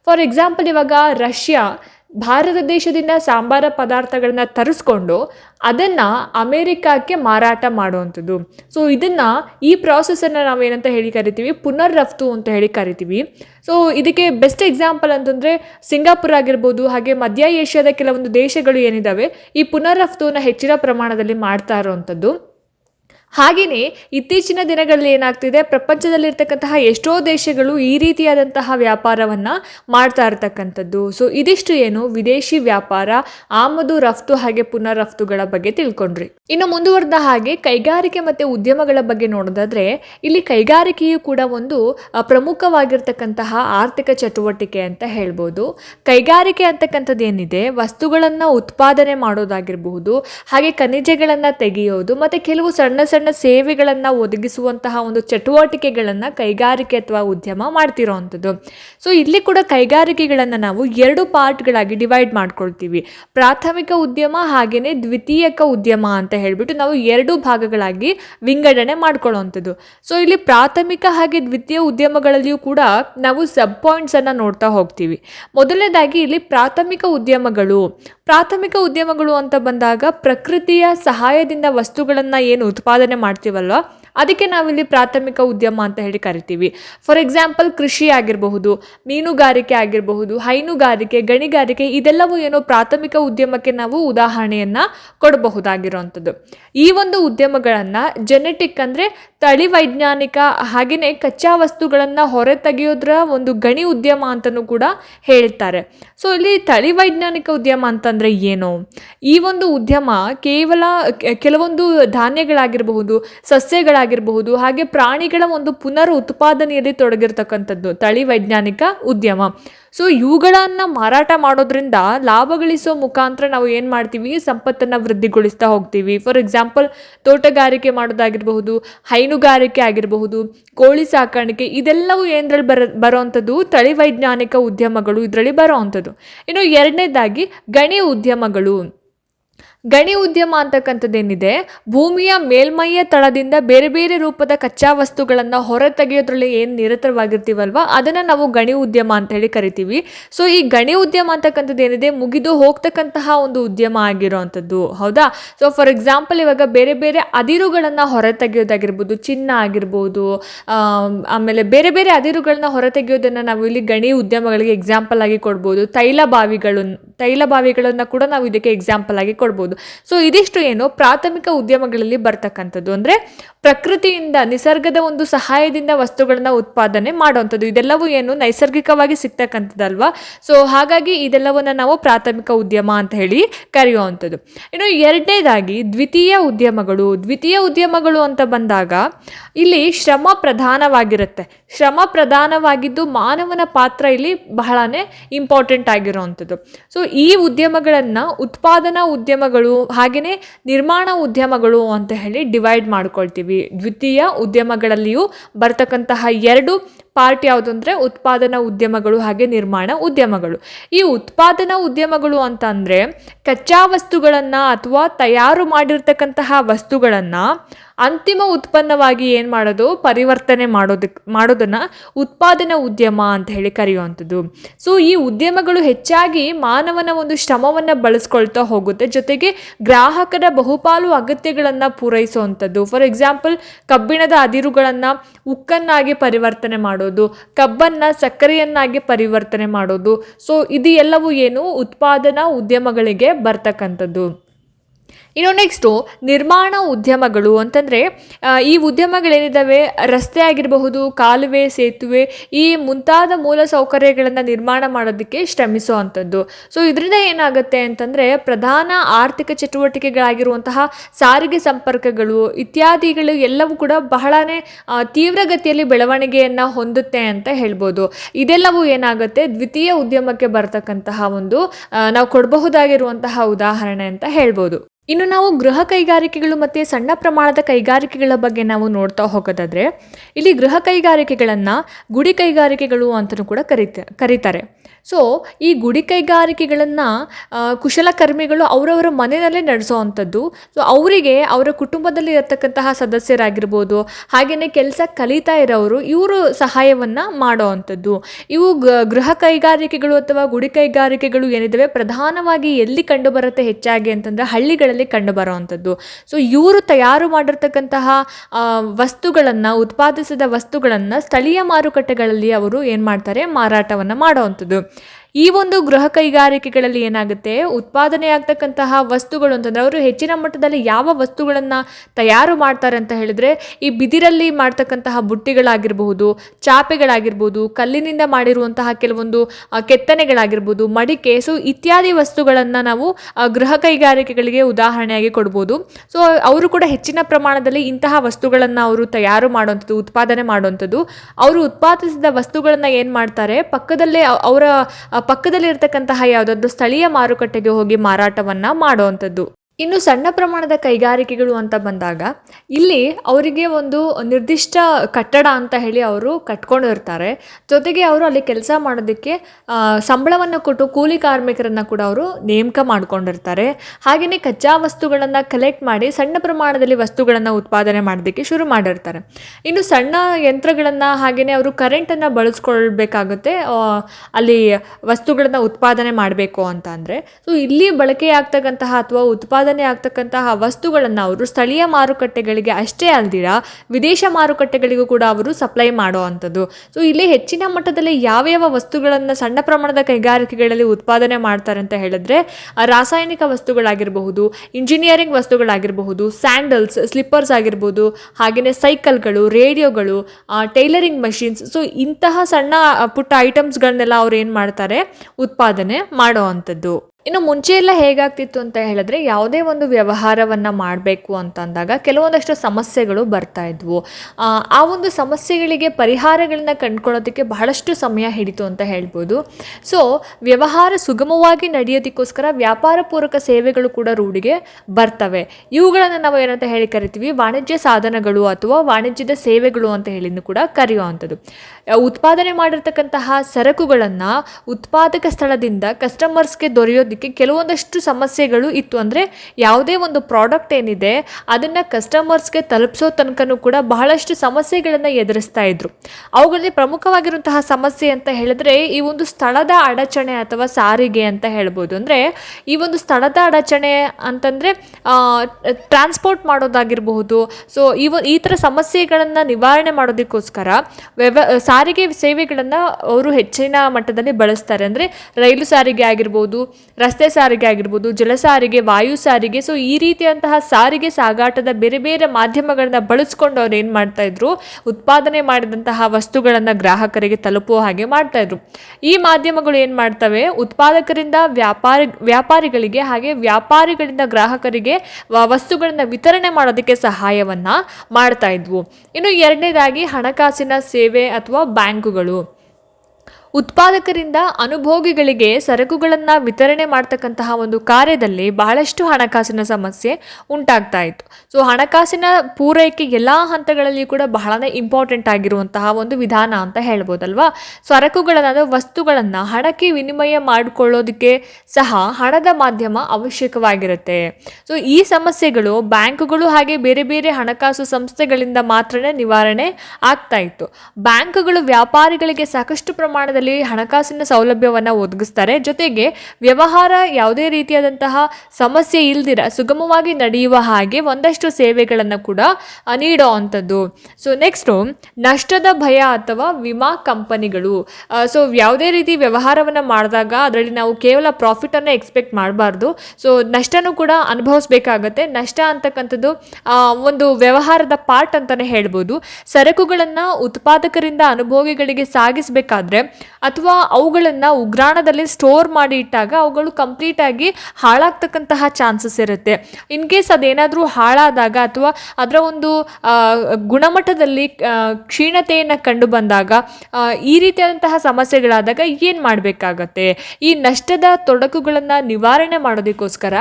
ಫಾರ್ ಎಕ್ಸಾಂಪಲ್ ಇವಾಗ ರಷ್ಯಾ ಭಾರತ ದೇಶದಿಂದ ಸಾಂಬಾರ ಪದಾರ್ಥಗಳನ್ನ ತರಿಸ್ಕೊಂಡು ಅದನ್ನು ಅಮೇರಿಕಾಕ್ಕೆ ಮಾರಾಟ ಮಾಡುವಂಥದ್ದು. ಸೊ ಇದನ್ನು ಈ ಪ್ರಾಸೆಸನ್ನು ನಾವೇನಂತ ಹೇಳಿ ಕರಿತೀವಿ? ಪುನರ್ ರಫ್ತು ಅಂತ ಹೇಳಿ ಕರಿತೀವಿ. ಸೊ ಇದಕ್ಕೆ ಬೆಸ್ಟ್ ಎಕ್ಸಾಂಪಲ್ ಅಂತಂದರೆ ಸಿಂಗಾಪುರ್ ಆಗಿರ್ಬೋದು, ಹಾಗೆ ಮಧ್ಯ ಏಷ್ಯಾದ ಕೆಲವೊಂದು ದೇಶಗಳು ಏನಿದ್ದಾವೆ ಈ ಪುನರ್ ರಫ್ತುವನ್ನು ಹೆಚ್ಚಿನ ಪ್ರಮಾಣದಲ್ಲಿ ಮಾಡ್ತಾ ಇರುವಂಥದ್ದು. ಹಾಗೆಯೇ ಇತ್ತೀಚಿನ ದಿನಗಳಲ್ಲಿ ಏನಾಗ್ತಿದೆ, ಪ್ರಪಂಚದಲ್ಲಿರ್ತಕ್ಕಂತಹ ಎಷ್ಟೋ ದೇಶಗಳು ಈ ರೀತಿಯಾದಂತಹ ವ್ಯಾಪಾರವನ್ನು ಮಾಡ್ತಾ ಇರ್ತಕ್ಕಂಥದ್ದು. ಸೊ ಇದಿಷ್ಟು ಏನು ವಿದೇಶಿ ವ್ಯಾಪಾರ, ಆಮದು ರಫ್ತು ಹಾಗೆ ಪುನರ್ ರಫ್ತುಗಳ ಬಗ್ಗೆ ತಿಳ್ಕೊಂಡ್ರಿ. ಇನ್ನು ಮುಂದುವರೆದ ಹಾಗೆ ಕೈಗಾರಿಕೆ ಮತ್ತು ಉದ್ಯಮಗಳ ಬಗ್ಗೆ ನೋಡೋದಾದ್ರೆ, ಇಲ್ಲಿ ಕೈಗಾರಿಕೆಯು ಕೂಡ ಒಂದು ಪ್ರಮುಖವಾಗಿರ್ತಕ್ಕಂತಹ ಆರ್ಥಿಕ ಚಟುವಟಿಕೆ ಅಂತ ಹೇಳ್ಬೋದು. ಕೈಗಾರಿಕೆ ಅಂತಕ್ಕಂಥದ್ದು ಏನಿದೆ, ವಸ್ತುಗಳನ್ನು ಉತ್ಪಾದನೆ ಮಾಡೋದಾಗಿರಬಹುದು, ಹಾಗೆ ಖನಿಜಗಳನ್ನು ತೆಗೆಯೋದು, ಮತ್ತು ಕೆಲವು ಸಣ್ಣ ಸೇವೆಗಳನ್ನು ಒದಗಿಸುವಂತಹ ಒಂದು ಚಟುವಟಿಕೆಗಳನ್ನು ಕೈಗಾರಿಕೆ ಅಥವಾ ಉದ್ಯಮ ಮಾಡ್ತಿರೋವಂಥದ್ದು ಸೊ ಇಲ್ಲಿ ಕೂಡ ಕೈಗಾರಿಕೆಗಳನ್ನು ನಾವು ಎರಡು ಪಾರ್ಟ್ಗಳಾಗಿ ಡಿವೈಡ್ ಮಾಡ್ಕೊಳ್ತೀವಿ. ಪ್ರಾಥಮಿಕ ಉದ್ಯಮ ಹಾಗೆಯೇ ದ್ವಿತೀಯಕ ಉದ್ಯಮ ಅಂತ ಹೇಳಿಬಿಟ್ಟು ನಾವು ಎರಡು ಭಾಗಗಳಾಗಿ ವಿಂಗಡಣೆ ಮಾಡ್ಕೊಳ್ಳೋವಂಥದ್ದು ಸೊ ಇಲ್ಲಿ ಪ್ರಾಥಮಿಕ ಹಾಗೆ ದ್ವಿತೀಯ ಉದ್ಯಮಗಳಲ್ಲಿಯೂ ಕೂಡ ನಾವು ಸಬ್ ಪಾಯಿಂಟ್ಸನ್ನು ನೋಡ್ತಾ ಹೋಗ್ತೀವಿ. ಮೊದಲನೇದಾಗಿ ಇಲ್ಲಿ ಪ್ರಾಥಮಿಕ ಉದ್ಯಮಗಳು ಪ್ರಾಥಮಿಕ ಉದ್ಯಮಗಳು ಅಂತ ಬಂದಾಗ ಪ್ರಕೃತಿಯ ಸಹಾಯದಿಂದ ವಸ್ತುಗಳನ್ನು ಏನು ಉತ್ಪಾದನೆ ಮಾಡ್ತೀವಲ್ವ? ಅದಕ್ಕೆ ನಾವಿಲ್ಲಿ ಪ್ರಾಥಮಿಕ ಉದ್ಯಮ ಅಂತ ಹೇಳಿ ಕರಿತೀವಿ. ಫಾರ್ ಎಕ್ಸಾಂಪಲ್ ಕೃಷಿ ಆಗಿರಬಹುದು, ಮೀನುಗಾರಿಕೆ ಆಗಿರಬಹುದು, ಹೈನುಗಾರಿಕೆ, ಗಣಿಗಾರಿಕೆ, ಇದೆಲ್ಲವೂ ಏನೋ ಪ್ರಾಥಮಿಕ ಉದ್ಯಮಕ್ಕೆ ನಾವು ಉದಾಹರಣೆಯನ್ನು ಕೊಡಬಹುದಾಗಿರುವಂಥದ್ದು. ಈ ಒಂದು ಉದ್ಯಮಗಳನ್ನು ಜೆನೆಟಿಕ್ ಅಂದರೆ ತಳಿ ವೈಜ್ಞಾನಿಕ ಹಾಗೆಯೇ ಕಚ್ಚಾ ವಸ್ತುಗಳನ್ನು ಹೊರ ತೆಗೆಯೋದ್ರ ಒಂದು ಗಣಿ ಉದ್ಯಮ ಅಂತಲೂ ಕೂಡ ಹೇಳ್ತಾರೆ. ಸೊ ಇಲ್ಲಿ ತಳಿ ವೈಜ್ಞಾನಿಕ ಉದ್ಯಮ ಅಂತಂದರೆ ಏನು? ಈ ಒಂದು ಉದ್ಯಮ ಕೇವಲ, ಕೆಲವೊಂದು ಧಾನ್ಯಗಳಾಗಿರಬಹುದು ಸಸ್ಯಗಳಾಗಿರಬಹುದು ಹಾಗೆ ಪ್ರಾಣಿಗಳ ಒಂದು ಪುನರ್ ಉತ್ಪಾದನೆಯಲ್ಲಿ ತೊಡಗಿರ್ತಕ್ಕಂಥದ್ದು ತಳಿ ವೈಜ್ಞಾನಿಕ ಉದ್ಯಮ. ಸೊ ಇವುಗಳನ್ನು ಮಾರಾಟ ಮಾಡೋದ್ರಿಂದ ಲಾಭ ಗಳಿಸೋ ಮುಖಾಂತರ ನಾವು ಏನು ಮಾಡ್ತೀವಿ? ಸಂಪತ್ತನ್ನು ವೃದ್ಧಿಗೊಳಿಸ್ತಾ ಹೋಗ್ತೀವಿ. ಫಾರ್ ಎಕ್ಸಾಂಪಲ್ ತೋಟಗಾರಿಕೆ ಮಾಡೋದಾಗಿರಬಹುದು, ಹೈನುಗಾರಿಕೆ ಆಗಿರಬಹುದು, ಕೋಳಿ ಸಾಕಾಣಿಕೆ, ಇದೆಲ್ಲವೂ ಏನರಲ್ಲಿ ಬರ, ಬರೋವಂಥದ್ದು? ತಳಿ ವೈಜ್ಞಾನಿಕ ಉದ್ಯಮಗಳು ಇದರಲ್ಲಿ ಬರೋವಂಥದ್ದು. ಇನ್ನು ಎರಡನೇದಾಗಿ ಗಣಿ ಉದ್ಯಮಗಳು. ಗಣಿ ಉದ್ಯಮ ಅಂತಕ್ಕಂಥದ್ದೇನಿದೆ ಭೂಮಿಯ ಮೇಲ್ಮೈಯ ತಳದಿಂದ ಬೇರೆ ಬೇರೆ ರೂಪದ ಕಚ್ಚಾ ವಸ್ತುಗಳನ್ನು ಹೊರ ತೆಗೆಯೋದ್ರಲ್ಲಿ ಏನು ನಿರತವಾಗಿರ್ತೀವಲ್ವ? ಅದನ್ನು ನಾವು ಗಣಿ ಉದ್ಯಮ ಅಂತ ಹೇಳಿ ಕರಿತೀವಿ. ಸೊ ಈ ಗಣಿ ಉದ್ಯಮ ಅಂತಕ್ಕಂಥದ್ದು ಏನಿದೆ ಮುಗಿದು ಹೋಗ್ತಕ್ಕಂತಹ ಒಂದು ಉದ್ಯಮ ಆಗಿರೋವಂಥದ್ದು ಹೌದಾ? ಸೊ ಫಾರ್ ಎಕ್ಸಾಂಪಲ್ ಇವಾಗ ಬೇರೆ ಬೇರೆ ಅದಿರುಗಳನ್ನು ಹೊರ ತೆಗೆಯೋದಾಗಿರ್ಬೋದು ಚಿನ್ನ ಆಗಿರ್ಬೋದು ಆಮ್, ಆಮೇಲೆ ಬೇರೆ ಬೇರೆ ಅದಿರುಗಳನ್ನ ಹೊರ ತೆಗೆಯೋದನ್ನು ನಾವು ಇಲ್ಲಿ ಗಣಿ ಉದ್ಯಮಗಳಿಗೆ ಎಕ್ಸಾಂಪಲ್ ಆಗಿ ಕೊಡ್ಬೋದು. ತೈಲ ಬಾವಿಗಳು ತೈಲ ಬಾವಿಗಳನ್ನು ಕೂಡ ನಾವು ಇದಕ್ಕೆ ಎಕ್ಸಾಂಪಲ್ ಆಗಿ ಕೊಡ್ಬೋದು. ಸೊ ಇದಿಷ್ಟು ಏನು ಪ್ರಾಥಮಿಕ ಉದ್ಯಮಗಳಲ್ಲಿ ಬರ್ತಕ್ಕಂಥದ್ದು. ಅಂದರೆ ಪ್ರಕೃತಿಯಿಂದ, ನಿಸರ್ಗದ ಒಂದು ಸಹಾಯದಿಂದ ವಸ್ತುಗಳನ್ನ ಉತ್ಪಾದನೆ ಮಾಡುವಂಥದ್ದು. ಇದೆಲ್ಲವೂ ಏನು ನೈಸರ್ಗಿಕವಾಗಿ ಸಿಗ್ತಕ್ಕಂಥದ್ದಲ್ವಾ? ಸೊ ಹಾಗಾಗಿ ಇದೆಲ್ಲವನ್ನ ನಾವು ಪ್ರಾಥಮಿಕ ಉದ್ಯಮ ಅಂತ ಹೇಳಿ ಕರೆಯುವಂಥದ್ದು. ಇನ್ನು ಎರಡನೇದಾಗಿ ದ್ವಿತೀಯ ಉದ್ಯಮಗಳು. ದ್ವಿತೀಯ ಉದ್ಯಮಗಳು ಅಂತ ಬಂದಾಗ ಇಲ್ಲಿ ಶ್ರಮ ಪ್ರಧಾನವಾಗಿರುತ್ತೆ. ಶ್ರಮ ಪ್ರಧಾನವಾಗಿದ್ದು ಮಾನವನ ಪಾತ್ರ ಇಲ್ಲಿ ಬಹಳನೇ ಇಂಪಾರ್ಟೆಂಟ್ ಆಗಿರುವಂಥದ್ದು. ಸೊ ಈ ಉದ್ಯಮಗಳನ್ನು ಉತ್ಪಾದನಾ ಉದ್ಯಮಗಳು ಹಾಗೆಯೇ ನಿರ್ಮಾಣ ಉದ್ಯಮಗಳು ಅಂತ ಹೇಳಿ ಡಿವೈಡ್ ಮಾಡ್ಕೊಳ್ತೀವಿ. ದ್ವಿತೀಯ ಉದ್ಯಮಗಳಲ್ಲಿಯೂ ಬರ್ತಕ್ಕಂತಹ ಎರಡು ಪಾರ್ಟ್ ಯಾವುದು ಅಂದರೆ ಉತ್ಪಾದನಾ ಉದ್ಯಮಗಳು ಹಾಗೆ ನಿರ್ಮಾಣ ಉದ್ಯಮಗಳು. ಈ ಉತ್ಪಾದನಾ ಉದ್ಯಮಗಳು ಅಂತ ಕಚ್ಚಾ ವಸ್ತುಗಳನ್ನು ಅಥವಾ ತಯಾರು ಮಾಡಿರ್ತಕ್ಕಂತಹ ವಸ್ತುಗಳನ್ನು ಅಂತಿಮ ಉತ್ಪನ್ನವಾಗಿ ಏನು ಮಾಡೋದು? ಪರಿವರ್ತನೆ ಮಾಡೋದಕ್ಕೆ ಮಾಡೋದನ್ನು ಉತ್ಪಾದನಾ ಉದ್ಯಮ ಅಂತ ಹೇಳಿ ಕರೆಯುವಂಥದ್ದು. ಸೊ ಈ ಉದ್ಯಮಗಳು ಹೆಚ್ಚಾಗಿ ಮಾನವನ ಒಂದು ಶ್ರಮವನ್ನು ಬಳಸ್ಕೊಳ್ತಾ ಹೋಗುತ್ತೆ. ಜೊತೆಗೆ ಗ್ರಾಹಕರ ಬಹುಪಾಲು ಅಗತ್ಯಗಳನ್ನು ಪೂರೈಸುವಂಥದ್ದು. ಫಾರ್ ಎಕ್ಸಾಂಪಲ್ ಕಬ್ಬಿಣದ ಅದಿರುಗಳನ್ನು ಉಕ್ಕನ್ನಾಗಿ ಪರಿವರ್ತನೆ ಮಾಡೋದು. ಕಬ್ಬನ್ನು ಸಕ್ಕರೆಯನ್ನಾಗಿ ಪರಿವರ್ತನೆ ಮಾಡೋದು ಸೊ ಇದು ಎಲ್ಲವೂ ಏನು? ಉತ್ಪಾದನಾ ಉದ್ಯಮಗಳಿಗೆ ಬರ್ತಕ್ಕಂಥದ್ದು. ಇನ್ನು ನೆಕ್ಸ್ಟು ನಿರ್ಮಾಣ ಉದ್ಯಮಗಳು ಅಂತಂದರೆ ಈ ಉದ್ಯಮಗಳೇನಿದ್ದಾವೆ ರಸ್ತೆ ಆಗಿರಬಹುದು, ಕಾಲುವೆ, ಸೇತುವೆ, ಈ ಮುಂತಾದ ಮೂಲ ಸೌಕರ್ಯಗಳನ್ನು ನಿರ್ಮಾಣ ಮಾಡೋದಕ್ಕೆ ಶ್ರಮಿಸುವಂಥದ್ದು ಸೊ ಇದರಿಂದ ಏನಾಗುತ್ತೆ ಅಂತಂದರೆ, ಪ್ರಧಾನ ಆರ್ಥಿಕ ಚಟುವಟಿಕೆಗಳಾಗಿರುವಂತಹ ಸಾರಿಗೆ ಸಂಪರ್ಕಗಳು ಇತ್ಯಾದಿಗಳು ಎಲ್ಲವೂ ಕೂಡ ಬಹಳನೇ ತೀವ್ರಗತಿಯಲ್ಲಿ ಬೆಳವಣಿಗೆಯನ್ನು ಹೊಂದುತ್ತೆ ಅಂತ ಹೇಳ್ಬೋದು. ಇದೆಲ್ಲವೂ ಏನಾಗುತ್ತೆ? ದ್ವಿತೀಯ ಉದ್ಯಮಕ್ಕೆ ಬರ್ತಕ್ಕಂತಹ ಒಂದು ನಾವು ಕೊಡಬಹುದಾಗಿರುವಂತಹ ಉದಾಹರಣೆ ಅಂತ ಹೇಳ್ಬೋದು. ಇನ್ನು ನಾವು ಗೃಹ ಕೈಗಾರಿಕೆಗಳು ಮತ್ತು ಸಣ್ಣ ಪ್ರಮಾಣದ ಕೈಗಾರಿಕೆಗಳ ಬಗ್ಗೆ ನಾವು ನೋಡ್ತಾ ಹೋಗೋದಾದರೆ, ಇಲ್ಲಿ ಗೃಹ ಕೈಗಾರಿಕೆಗಳನ್ನು ಗುಡಿ ಕೈಗಾರಿಕೆಗಳು ಅಂತಲೂ ಕೂಡ ಕರೀತ, ಕರೀತಾರೆ. ಸೊ ಈ ಗುಡಿ ಕೈಗಾರಿಕೆಗಳನ್ನು ಕುಶಲಕರ್ಮಿಗಳು ಅವರವರ ಮನೆಯಲ್ಲೇ ನಡೆಸೋವಂಥದ್ದು. ಸೊ ಅವರಿಗೆ ಅವರ ಕುಟುಂಬದಲ್ಲಿ ಇರತಕ್ಕಂತಹ ಸದಸ್ಯರಾಗಿರ್ಬೋದು ಹಾಗೆಯೇ ಕೆಲಸ ಕಲಿತಾ ಇರೋರು ಇವರು ಸಹಾಯವನ್ನು ಮಾಡೋವಂಥದ್ದು. ಇವು ಗ- ಗೃಹ ಕೈಗಾರಿಕೆಗಳು ಅಥವಾ ಗುಡಿ ಕೈಗಾರಿಕೆಗಳು ಏನಿದ್ದಾವೆ, ಪ್ರಧಾನವಾಗಿ ಎಲ್ಲಿ ಕಂಡುಬರುತ್ತೆ ಹೆಚ್ಚಾಗಿ ಅಂತಂದರೆ ಹಳ್ಳಿಗಳಲ್ಲಿ ಕಂಡುಬರುವಂಥದ್ದು. ಸೊ ಇವರು ತಯಾರು ಮಾಡಿರ್ತಕ್ಕಂತಹ ವಸ್ತುಗಳನ್ನು, ಉತ್ಪಾದಿಸಿದ ವಸ್ತುಗಳನ್ನು ಸ್ಥಳೀಯ ಮಾರುಕಟ್ಟೆಗಳಲ್ಲಿ ಅವರು ಏನು ಮಾಡ್ತಾರೆ, ಮಾರಾಟವನ್ನು ಮಾಡೋವಂಥದ್ದು. ಈ ಒಂದು ಗೃಹ ಕೈಗಾರಿಕೆಗಳಲ್ಲಿ ಏನಾಗುತ್ತೆ? ಉತ್ಪಾದನೆ ಆಗ್ತಕ್ಕಂತಹ ವಸ್ತುಗಳು ಅಂತಂದರೆ ಅವರು ಹೆಚ್ಚಿನ ಮಟ್ಟದಲ್ಲಿ ಯಾವ ವಸ್ತುಗಳನ್ನು ತಯಾರು ಮಾಡ್ತಾರೆ ಅಂತ ಹೇಳಿದ್ರೆ ಈ ಬಿದಿರಲ್ಲಿ ಮಾಡ್ತಕ್ಕಂತಹ ಬುಟ್ಟಿಗಳಾಗಿರಬಹುದು ಚಾಪೆಗಳಾಗಿರ್ಬೋದು ಕಲ್ಲಿನಿಂದ ಮಾಡಿರುವಂತಹ ಕೆಲವೊಂದು ಕೆತ್ತನೆಗಳಾಗಿರ್ಬೋದು ಮಡಿಕೆ ಸೊ ಇತ್ಯಾದಿ ವಸ್ತುಗಳನ್ನು ನಾವು ಗೃಹ ಕೈಗಾರಿಕೆಗಳಿಗೆ ಉದಾಹರಣೆಯಾಗಿ ಕೊಡ್ಬೋದು. ಸೊ ಅವರು ಕೂಡ ಹೆಚ್ಚಿನ ಪ್ರಮಾಣದಲ್ಲಿ ಇಂತಹ ವಸ್ತುಗಳನ್ನು ಅವರು ತಯಾರು ಮಾಡುವಂಥದ್ದು, ಉತ್ಪಾದನೆ ಮಾಡುವಂಥದ್ದು. ಅವರು ಉತ್ಪಾದಿಸಿದ ವಸ್ತುಗಳನ್ನು ಏನು ಮಾಡ್ತಾರೆ? ಪಕ್ಕದಲ್ಲೇ ಅವರ ಆ, ಪಕ್ಕದಲ್ಲಿ ಇರ್ತಕ್ಕಂತಹ ಯಾವುದಾದ್ರೂ ಸ್ಥಳೀಯ ಮಾರುಕಟ್ಟೆಗೆ ಹೋಗಿ ಮಾರಾಟವನ್ನು ಮಾಡುವಂಥದ್ದು. ಇನ್ನು ಸಣ್ಣ ಪ್ರಮಾಣದ ಕೈಗಾರಿಕೆಗಳು ಅಂತ ಬಂದಾಗ, ಇಲ್ಲಿ ಅವರಿಗೆ ಒಂದು ನಿರ್ದಿಷ್ಟ ಕಟ್ಟಡ ಅಂತ ಹೇಳಿ ಅವರು ಕಟ್ಕೊಂಡಿರ್ತಾರೆ. ಜೊತೆಗೆ ಅವರು ಅಲ್ಲಿ ಕೆಲಸ ಮಾಡೋದಕ್ಕೆ ಸಂಬಳವನ್ನು ಕೊಟ್ಟು ಕೂಲಿ ಕಾರ್ಮಿಕರನ್ನು ಕೂಡ ಅವರು ನೇಮಕ ಮಾಡ್ಕೊಂಡಿರ್ತಾರೆ. ಹಾಗೆಯೇ ಕಚ್ಚಾ ವಸ್ತುಗಳನ್ನು ಕಲೆಕ್ಟ್ ಮಾಡಿ ಸಣ್ಣ ಪ್ರಮಾಣದಲ್ಲಿ ವಸ್ತುಗಳನ್ನು ಉತ್ಪಾದನೆ ಮಾಡೋದಕ್ಕೆ ಶುರು ಮಾಡಿರ್ತಾರೆ. ಇನ್ನು ಸಣ್ಣ ಯಂತ್ರಗಳನ್ನು ಹಾಗೆಯೇ ಅವರು ಕರೆಂಟನ್ನು ಬಳಸ್ಕೊಳ್ಬೇಕಾಗುತ್ತೆ ಅಲ್ಲಿ ವಸ್ತುಗಳನ್ನು ಉತ್ಪಾದನೆ ಮಾಡಬೇಕು ಅಂತ ಅಂದರೆ. ಸೊ ಇಲ್ಲಿ ಬಳಕೆಯಾಗ್ತಕ್ಕಂತಹ ಅಥವಾ ಉತ್ಪಾದನೆ ಆಗ್ತಕ್ಕಂತಹ ವಸ್ತುಗಳನ್ನು ಅವರು ಸ್ಥಳೀಯ ಮಾರುಕಟ್ಟೆಗಳಿಗೆ ಅಷ್ಟೇ ಅಲ್ದಿರ ವಿದೇಶ ಮಾರುಕಟ್ಟೆಗಳಿಗೂ ಕೂಡ ಅವರು ಸಪ್ಲೈ ಮಾಡೋ ಅಂಥದ್ದು. ಸೊ ಇಲ್ಲಿ ಹೆಚ್ಚಿನ ಮಟ್ಟದಲ್ಲಿ ಯಾವ ಯಾವ ವಸ್ತುಗಳನ್ನು ಸಣ್ಣ ಪ್ರಮಾಣದ ಕೈಗಾರಿಕೆಗಳಲ್ಲಿ ಉತ್ಪಾದನೆ ಮಾಡ್ತಾರೆ ಅಂತ ಹೇಳಿದ್ರೆ ರಾಸಾಯನಿಕ ವಸ್ತುಗಳಾಗಿರಬಹುದು ಇಂಜಿನಿಯರಿಂಗ್ ವಸ್ತುಗಳಾಗಿರಬಹುದು ಸ್ಯಾಂಡಲ್ಸ್ ಸ್ಲಿಪ್ಪರ್ಸ್ ಆಗಿರ್ಬೋದು ಹಾಗೆಯೇ ಸೈಕಲ್ಗಳು ರೇಡಿಯೋಗಳು ಟೈಲರಿಂಗ್ ಮಷಿನ್ಸ್ ಸೊ ಇಂತಹ ಸಣ್ಣ ಪುಟ್ಟ ಐಟಮ್ಸ್ಗಳನ್ನೆಲ್ಲ ಅವ್ರು ಏನು ಮಾಡ್ತಾರೆ? ಉತ್ಪಾದನೆ ಮಾಡುವಂಥದ್ದು ಇನ್ನು ಮುಂಚೆ ಎಲ್ಲ ಹೇಗಾಗ್ತಿತ್ತು ಅಂತ ಹೇಳಿದ್ರೆ ಯಾವುದೇ ಒಂದು ವ್ಯವಹಾರವನ್ನು ಮಾಡಬೇಕು ಅಂತಂದಾಗ ಕೆಲವೊಂದಷ್ಟು ಸಮಸ್ಯೆಗಳು ಬರ್ತಾ ಇದ್ವು. ಆ, ಒಂದು ಸಮಸ್ಯೆಗಳಿಗೆ ಪರಿಹಾರಗಳನ್ನ ಕಂಡುಕೊಳ್ಳೋದಕ್ಕೆ ಬಹಳಷ್ಟು ಸಮಯ ಹಿಡಿತು ಅಂತ ಹೇಳ್ಬೋದು. ಸೊ ವ್ಯವಹಾರ ಸುಗಮವಾಗಿ ನಡೆಯೋದಕ್ಕೋಸ್ಕರ ವ್ಯಾಪಾರ ಪೂರಕ ಸೇವೆಗಳು ಕೂಡ ರೂಢಿಗೆ ಬರ್ತವೆ. ಇವುಗಳನ್ನು ನಾವು ಏನಂತ ಹೇಳಿ ಕರಿತೀವಿ? ವಾಣಿಜ್ಯ ಸಾಧನಗಳು ಅಥವಾ ವಾಣಿಜ್ಯದ ಸೇವೆಗಳು ಅಂತ ಹೇಳಿನೂ ಕೂಡ ಕರೆಯುವಂಥದ್ದು. ಉತ್ಪಾದನೆ ಮಾಡಿರ್ತಕ್ಕಂತಹ ಸರಕುಗಳನ್ನು ಉತ್ಪಾದಕ ಸ್ಥಳದಿಂದ ಕಸ್ಟಮರ್ಸ್ಗೆ ದೊರೆಯೋದಕ್ಕೆ ಕೆಲವೊಂದಷ್ಟು ಸಮಸ್ಯೆಗಳು ಇತ್ತು. ಅಂದರೆ ಯಾವುದೇ ಒಂದು ಪ್ರಾಡಕ್ಟ್ ಏನಿದೆ, ಅದನ್ನು ಕಸ್ಟಮರ್ಸ್ಗೆ ತಲುಪಿಸೋ ತನಕನೂ ಕೂಡ ಬಹಳಷ್ಟು ಸಮಸ್ಯೆಗಳನ್ನು ಎದುರಿಸ್ತಾ ಇದ್ರು. ಅವುಗಳಲ್ಲಿ ಪ್ರಮುಖವಾಗಿರುವಂತಹ ಸಮಸ್ಯೆ ಅಂತ ಹೇಳಿದ್ರೆ, ಈ ಒಂದು ಸ್ಥಳದ ಅಡಚಣೆ ಅಥವಾ ಸಾರಿಗೆ ಅಂತ ಹೇಳ್ಬೋದು. ಅಂದರೆ ಈ ಒಂದು ಸ್ಥಳದ ಅಡಚಣೆ ಅಂತಂದರೆ ಟ್ರಾನ್ಸ್ಪೋರ್ಟ್ ಮಾಡೋದಾಗಿರಬಹುದು. ಸೊ, ಈ ಈ ಥರ ಸಮಸ್ಯೆಗಳನ್ನು ನಿವಾರಣೆ ಮಾಡೋದಕ್ಕೋಸ್ಕರ ವ್ಯವ ಸಾರಿಗೆ ಸೇವೆಗಳನ್ನು ಅವರು ಹೆಚ್ಚಿನ ಮಟ್ಟದಲ್ಲಿ ಬಳಸ್ತಾರೆ. ಅಂದರೆ ರೈಲು ಸಾರಿಗೆ ಆಗಿರ್ಬೋದು ರಸ್ತೆ ಸಾರಿಗೆ ಆಗಿರ್ಬೋದು, ಜಲ ಸಾರಿಗೆ, ವಾಯು ಸಾರಿಗೆ ಸೊ ಈ ರೀತಿಯಂತಹ ಸಾರಿಗೆ ಸಾಗಾಟದ ಬೇರೆ ಬೇರೆ ಮಾಧ್ಯಮಗಳನ್ನ ಬಳಸ್ಕೊಂಡು ಅವ್ರು ಏನು ಮಾಡ್ತಾ ಇದ್ರು? ಉತ್ಪಾದನೆ ಮಾಡಿದಂತಹ ವಸ್ತುಗಳನ್ನು ಗ್ರಾಹಕರಿಗೆ ತಲುಪುವ ಹಾಗೆ ಮಾಡ್ತಾ ಇದ್ರು. ಈ ಮಾಧ್ಯಮಗಳು ಏನು ಮಾಡ್ತವೆ? ಉತ್ಪಾದಕರಿಂದ ವ್ಯಾಪಾರಿ, ವ್ಯಾಪಾರಿಗಳಿಗೆ ಹಾಗೆ ವ್ಯಾಪಾರಿಗಳಿಂದ ಗ್ರಾಹಕರಿಗೆ ವಸ್ತುಗಳನ್ನು ವಿತರಣೆ ಮಾಡೋದಕ್ಕೆ ಸಹಾಯವನ್ನು ಮಾಡ್ತಾ ಇದ್ವು. ಇನ್ನು ಎರಡನೇದಾಗಿ ಹಣಕಾಸಿನ ಸೇವೆ ಅಥವಾ ಬ್ಯಾಂಕುಗಳು. ಉತ್ಪಾದಕರಿಂದ ಅನುಭೋಗಿಗಳಿಗೆ ಸರಕುಗಳನ್ನು ವಿತರಣೆ ಮಾಡ್ತಕ್ಕಂತಹ ಒಂದು ಕಾರ್ಯದಲ್ಲಿ ಬಹಳಷ್ಟು ಹಣಕಾಸಿನ ಸಮಸ್ಯೆ ಉಂಟಾಗ್ತಾ ಇತ್ತು. ಸೊ ಹಣಕಾಸಿನ ಪೂರೈಕೆ ಎಲ್ಲ ಹಂತಗಳಲ್ಲಿ ಕೂಡ ಬಹಳನೇ ಇಂಪಾರ್ಟೆಂಟ್ ಆಗಿರುವಂತಹ ಒಂದು ವಿಧಾನ ಅಂತ ಹೇಳ್ಬೋದಲ್ವಾ? ಸರಕುಗಳನ್ನು ವಸ್ತುಗಳನ್ನು ಹಣಕ್ಕೆ ವಿನಿಮಯ ಮಾಡಿಕೊಳ್ಳೋದಕ್ಕೆ ಸಹ ಹಣದ ಮಾಧ್ಯಮ ಅವಶ್ಯಕವಾಗಿರುತ್ತೆ. ಸೊ ಈ ಸಮಸ್ಯೆಗಳು ಬ್ಯಾಂಕುಗಳು ಹಾಗೆ ಬೇರೆ ಬೇರೆ ಹಣಕಾಸು ಸಂಸ್ಥೆಗಳಿಂದ ಮಾತ್ರನೇ ನಿವಾರಣೆ ಆಗ್ತಾ ಇತ್ತು. ಬ್ಯಾಂಕುಗಳು ವ್ಯಾಪಾರಿಗಳಿಗೆ ಸಾಕಷ್ಟು ಪ್ರಮಾಣದಲ್ಲಿ ಹಣಕಾಸಿನ ಸೌಲಭ್ಯವನ್ನು ಒದಗಿಸ್ತಾರೆ. ಜೊತೆಗೆ ವ್ಯವಹಾರ ಯಾವುದೇ ರೀತಿಯಾದಂತಹ ಸಮಸ್ಯೆ ಇಲ್ದಿರ ಸುಗಮವಾಗಿ ನಡೆಯುವ ಹಾಗೆ ಒಂದಷ್ಟು ಸೇವೆಗಳನ್ನು ಕೂಡ ನೀಡೋ ಅಂಥದ್ದು ಸೊ ನೆಕ್ಸ್ಟು ನಷ್ಟದ ಭಯ ಅಥವಾ ವಿಮಾ ಕಂಪನಿಗಳು. ಸೊ ಯಾವುದೇ ರೀತಿ ವ್ಯವಹಾರವನ್ನು ಮಾಡಿದಾಗ ಅದರಲ್ಲಿ ನಾವು ಕೇವಲ ಪ್ರಾಫಿಟನ್ನು ಎಕ್ಸ್ಪೆಕ್ಟ್ ಮಾಡಬಾರ್ದು. ಸೊ ನಷ್ಟನೂ ಕೂಡ ಅನುಭವಿಸ್ಬೇಕಾಗತ್ತೆ. ನಷ್ಟ ಅಂತಕ್ಕಂಥದ್ದು ಒಂದು ವ್ಯವಹಾರದ ಪಾರ್ಟ್ ಅಂತಲೇ ಹೇಳ್ಬೋದು. ಸರಕುಗಳನ್ನು ಉತ್ಪಾದಕರಿಂದ ಅನುಭೋಗಿಗಳಿಗೆ ಸಾಗಿಸಬೇಕಾದ್ರೆ ಅಥವಾ ಅವುಗಳನ್ನು ಉಗ್ರಾಣದಲ್ಲಿ ಸ್ಟೋರ್ ಮಾಡಿ ಇಟ್ಟಾಗ ಅವುಗಳು ಕಂಪ್ಲೀಟ್ ಆಗಿ ಹಾಳಾಗ್ತಕ್ಕಂತಹ ಚಾನ್ಸಸ್ ಇರುತ್ತೆ. ಇನ್ ಕೇಸ್ ಅದೇನಾದರೂ ಹಾಳಾದಾಗ ಅಥವಾ ಅದರ ಒಂದು ಗುಣಮಟ್ಟದಲ್ಲಿ ಕ್ಷೀಣತೆಯನ್ನು ಕಂಡು ಬಂದಾಗ ಈ ರೀತಿಯಾದಂತಹ ಸಮಸ್ಯೆಗಳಾದಾಗ ಏನು ಮಾಡಬೇಕಾಗತ್ತೆ? ಈ ನಷ್ಟದ ತೊಡಕುಗಳನ್ನು ನಿವಾರಣೆ ಮಾಡೋದಕ್ಕೋಸ್ಕರ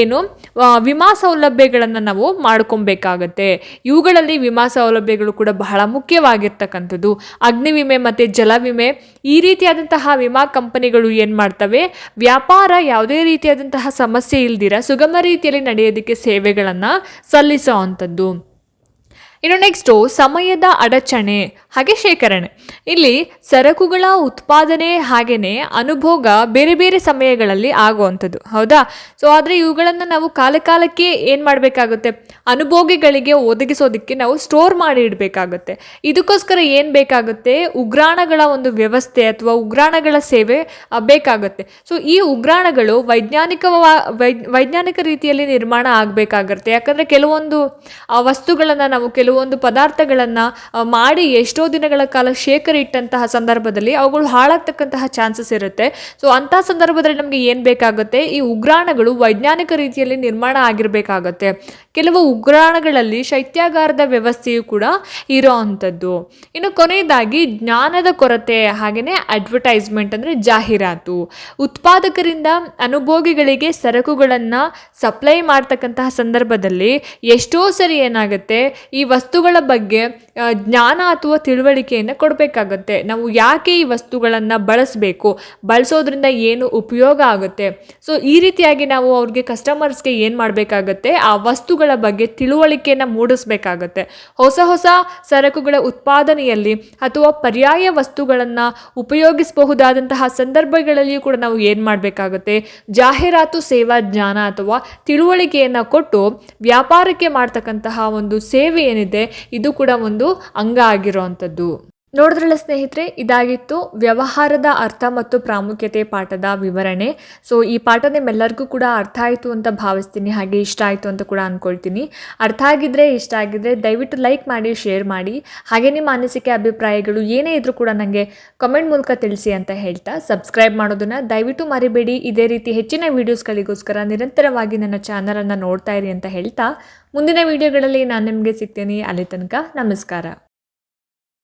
ಏನು ವಿಮಾ ಸೌಲಭ್ಯಗಳನ್ನು ನಾವು ಮಾಡ್ಕೊಬೇಕಾಗತ್ತೆ. ಇವುಗಳಲ್ಲಿ ವಿಮಾ ಸೌಲಭ್ಯಗಳು ಕೂಡ ಬಹಳ ಮುಖ್ಯವಾಗಿರ್ತಕ್ಕಂಥದ್ದು. ಅಗ್ನಿ ವಿಮೆ ಮತ್ತು ಜಲ ವಿಮೆ ರೀತಿಯಾದಂತಹ ವಿಮಾ ಕಂಪನಿಗಳು ಏನು ಮಾಡ್ತವೆ? ವ್ಯಾಪಾರ ಯಾವುದೇ ರೀತಿಯಾದಂತಹ ಸಮಸ್ಯೆ ಇಲ್ದಿರ ಸುಗಮ ರೀತಿಯಲ್ಲಿ ನಡೆಯೋದಕ್ಕೆ ಸೇವೆಗಳನ್ನು ಸಲ್ಲಿಸೋ ಅಂಥದ್ದು. ಇನ್ನು ನೆಕ್ಸ್ಟು ಸಮಯದ ಅಡಚಣೆ. ಹಾಗೆ ಶೇಖರಣೆ. ಇಲ್ಲಿ ಸರಕುಗಳ ಉತ್ಪಾದನೆ ಹಾಗೆಯೇ ಅನುಭೋಗ ಬೇರೆ ಬೇರೆ ಸಮಯಗಳಲ್ಲಿ ಆಗುವಂಥದ್ದು. ಹೌದಾ? ಸೊ ಆದರೆ ಇವುಗಳನ್ನು ನಾವು ಕಾಲಕಾಲಕ್ಕೆ ಏನು ಮಾಡಬೇಕಾಗುತ್ತೆ? ಅನುಭೋಗಿಗಳಿಗೆ ಒದಗಿಸೋದಕ್ಕೆ ನಾವು ಸ್ಟೋರ್ ಮಾಡಿ ಇಡಬೇಕಾಗುತ್ತೆ. ಇದಕ್ಕೋಸ್ಕರ ಏನು ಬೇಕಾಗುತ್ತೆ? ಉಗ್ರಾಣಗಳ ಒಂದು ವ್ಯವಸ್ಥೆ ಅಥವಾ ಉಗ್ರಾಣಗಳ ಸೇವೆ ಬೇಕಾಗುತ್ತೆ. ಸೊ ಈ ಉಗ್ರಾಣಗಳು ವೈಜ್ಞಾನಿಕ ವೈಜ್ಞಾನಿಕ ರೀತಿಯಲ್ಲಿ ನಿರ್ಮಾಣ ಆಗಬೇಕಾಗುತ್ತೆ. ಯಾಕಂದರೆ ಕೆಲವೊಂದು ವಸ್ತುಗಳನ್ನು ನಾವು ಕೆಲವೊಂದು ಪದಾರ್ಥಗಳನ್ನು ಮಾಡಿ ಎಷ್ಟೋ ದಿನಗಳ ಕಾಲ ಶೇಖರ ಇಟ್ಟಂತಹ ಸಂದರ್ಭದಲ್ಲಿ ಅವುಗಳು ಹಾಳಾಗ್ತಕ್ಕಂತಹ ಚಾನ್ಸಸ್ ಇರುತ್ತೆ. ಸೊ ಅಂತಹ ಸಂದರ್ಭದಲ್ಲಿ ನಮಗೆ ಏನು ಬೇಕಾಗುತ್ತೆ? ಈ ಉಗ್ರಾಣಗಳು ವೈಜ್ಞಾನಿಕ ರೀತಿಯಲ್ಲಿ ನಿರ್ಮಾಣ ಆಗಿರಬೇಕಾಗತ್ತೆ. ಕೆಲವು ಉಗ್ರಾಣಗಳಲ್ಲಿ ಶೈತ್ಯಾಗಾರದ ವ್ಯವಸ್ಥೆಯು ಕೂಡ ಇರೋ ಅಂಥದ್ದು. ಇನ್ನು ಕೊನೆಯದಾಗಿ ಜ್ಞಾನದ ಕೊರತೆ ಹಾಗೆಯೇ ಅಡ್ವರ್ಟೈಸ್ಮೆಂಟ್ ಅಂದರೆ ಜಾಹೀರಾತು. ಉತ್ಪಾದಕರಿಂದ ಅನುಭೋಗಿಗಳಿಗೆ ಸರಕುಗಳನ್ನು ಸಪ್ಲೈ ಮಾಡ್ತಕ್ಕಂತಹ ಸಂದರ್ಭದಲ್ಲಿ ಎಷ್ಟೋ ಸರಿ ಏನಾಗುತ್ತೆ? ಈ ವಸ್ತುಗಳ ಬಗ್ಗೆ ಜ್ಞಾನ ಅಥವಾ ತಿಳುವಳಿಕೆಯನ್ನು ಕೊಡಬೇಕಾಗತ್ತೆ. ನಾವು ಯಾಕೆ ಈ ವಸ್ತುಗಳನ್ನು ಬಳಸಬೇಕು? ಬಳಸೋದ್ರಿಂದ ಏನು ಉಪಯೋಗ ಆಗುತ್ತೆ? ಸೊ ಈ ರೀತಿಯಾಗಿ ನಾವು ಅವ್ರಿಗೆ ಕಸ್ಟಮರ್ಸ್ಗೆ ಏನು ಮಾಡಬೇಕಾಗತ್ತೆ? ಆ ವಸ್ತುಗಳ ಬಗ್ಗೆ ತಿಳುವಳಿಕೆಯನ್ನು ಮೂಡಿಸ್ಬೇಕಾಗತ್ತೆ. ಹೊಸ ಹೊಸ ಸರಕುಗಳ ಉತ್ಪಾದನೆಯಲ್ಲಿ ಅಥವಾ ಪರ್ಯಾಯ ವಸ್ತುಗಳನ್ನು ಉಪಯೋಗಿಸಬಹುದಾದಂತಹ ಸಂದರ್ಭಗಳಲ್ಲಿಯೂ ಕೂಡ ನಾವು ಏನು ಮಾಡಬೇಕಾಗುತ್ತೆ? ಜಾಹೀರಾತು ಸೇವಾ ಜ್ಞಾನ ಅಥವಾ ತಿಳುವಳಿಕೆಯನ್ನು ಕೊಟ್ಟು ವ್ಯಾಪಾರಕ್ಕೆ ಮಾಡ್ತಕ್ಕಂತಹ ಒಂದು ಸೇವೆ ಏನಿದೆ, ಇದು ಕೂಡ ಒಂದು ಅಂಗ ಆಗಿರುವಂಥದ್ದು ನೋಡಿದ್ರಲ್ಲ ಸ್ನೇಹಿತರೆ, ಇದಾಗಿತ್ತು ವ್ಯವಹಾರದ ಅರ್ಥ ಮತ್ತು ಪ್ರಾಮುಖ್ಯತೆ ಪಾಠದ ವಿವರಣೆ. ಸೊ ಈ ಪಾಠ ನಿಮ್ಮೆಲ್ಲರಿಗೂ ಕೂಡ ಅರ್ಥ ಆಯಿತು ಅಂತ ಭಾವಿಸ್ತೀನಿ. ಹಾಗೆ ಇಷ್ಟ ಆಯಿತು ಅಂತ ಕೂಡ ಅಂದ್ಕೊಳ್ತೀನಿ ಅರ್ಥ ಆಗಿದ್ರೆ, ಇಷ್ಟ ಆಗಿದ್ರೆ ದಯವಿಟ್ಟು ಲೈಕ್ ಮಾಡಿ, ಶೇರ್ ಮಾಡಿ. ಹಾಗೆ ನಿಮ್ಮ ಅನಿಸಿಕೆ, ಅಭಿಪ್ರಾಯಗಳು ಏನೇ ಇದ್ರೂ ಕೂಡ ನನಗೆ ಕಮೆಂಟ್ ಮೂಲಕ ತಿಳಿಸಿ ಅಂತ ಹೇಳ್ತಾ, ಸಬ್ಸ್ಕ್ರೈಬ್ ಮಾಡೋದನ್ನು ದಯವಿಟ್ಟು ಮರಿಬೇಡಿ. ಇದೇ ರೀತಿ ಹೆಚ್ಚಿನ ವೀಡಿಯೋಸ್ಗಳಿಗೋಸ್ಕರ ನಿರಂತರವಾಗಿ ನನ್ನ ಚಾನಲನ್ನು ನೋಡ್ತಾ ಇರಿ ಅಂತ ಹೇಳ್ತಾ ಮುಂದಿನ ವೀಡಿಯೋಗಳಲ್ಲಿ ನಾನು ನಿಮಗೆ ಸಿಗ್ತೀನಿ. ಅಲ್ಲಿ ತನಕ ನಮಸ್ಕಾರ.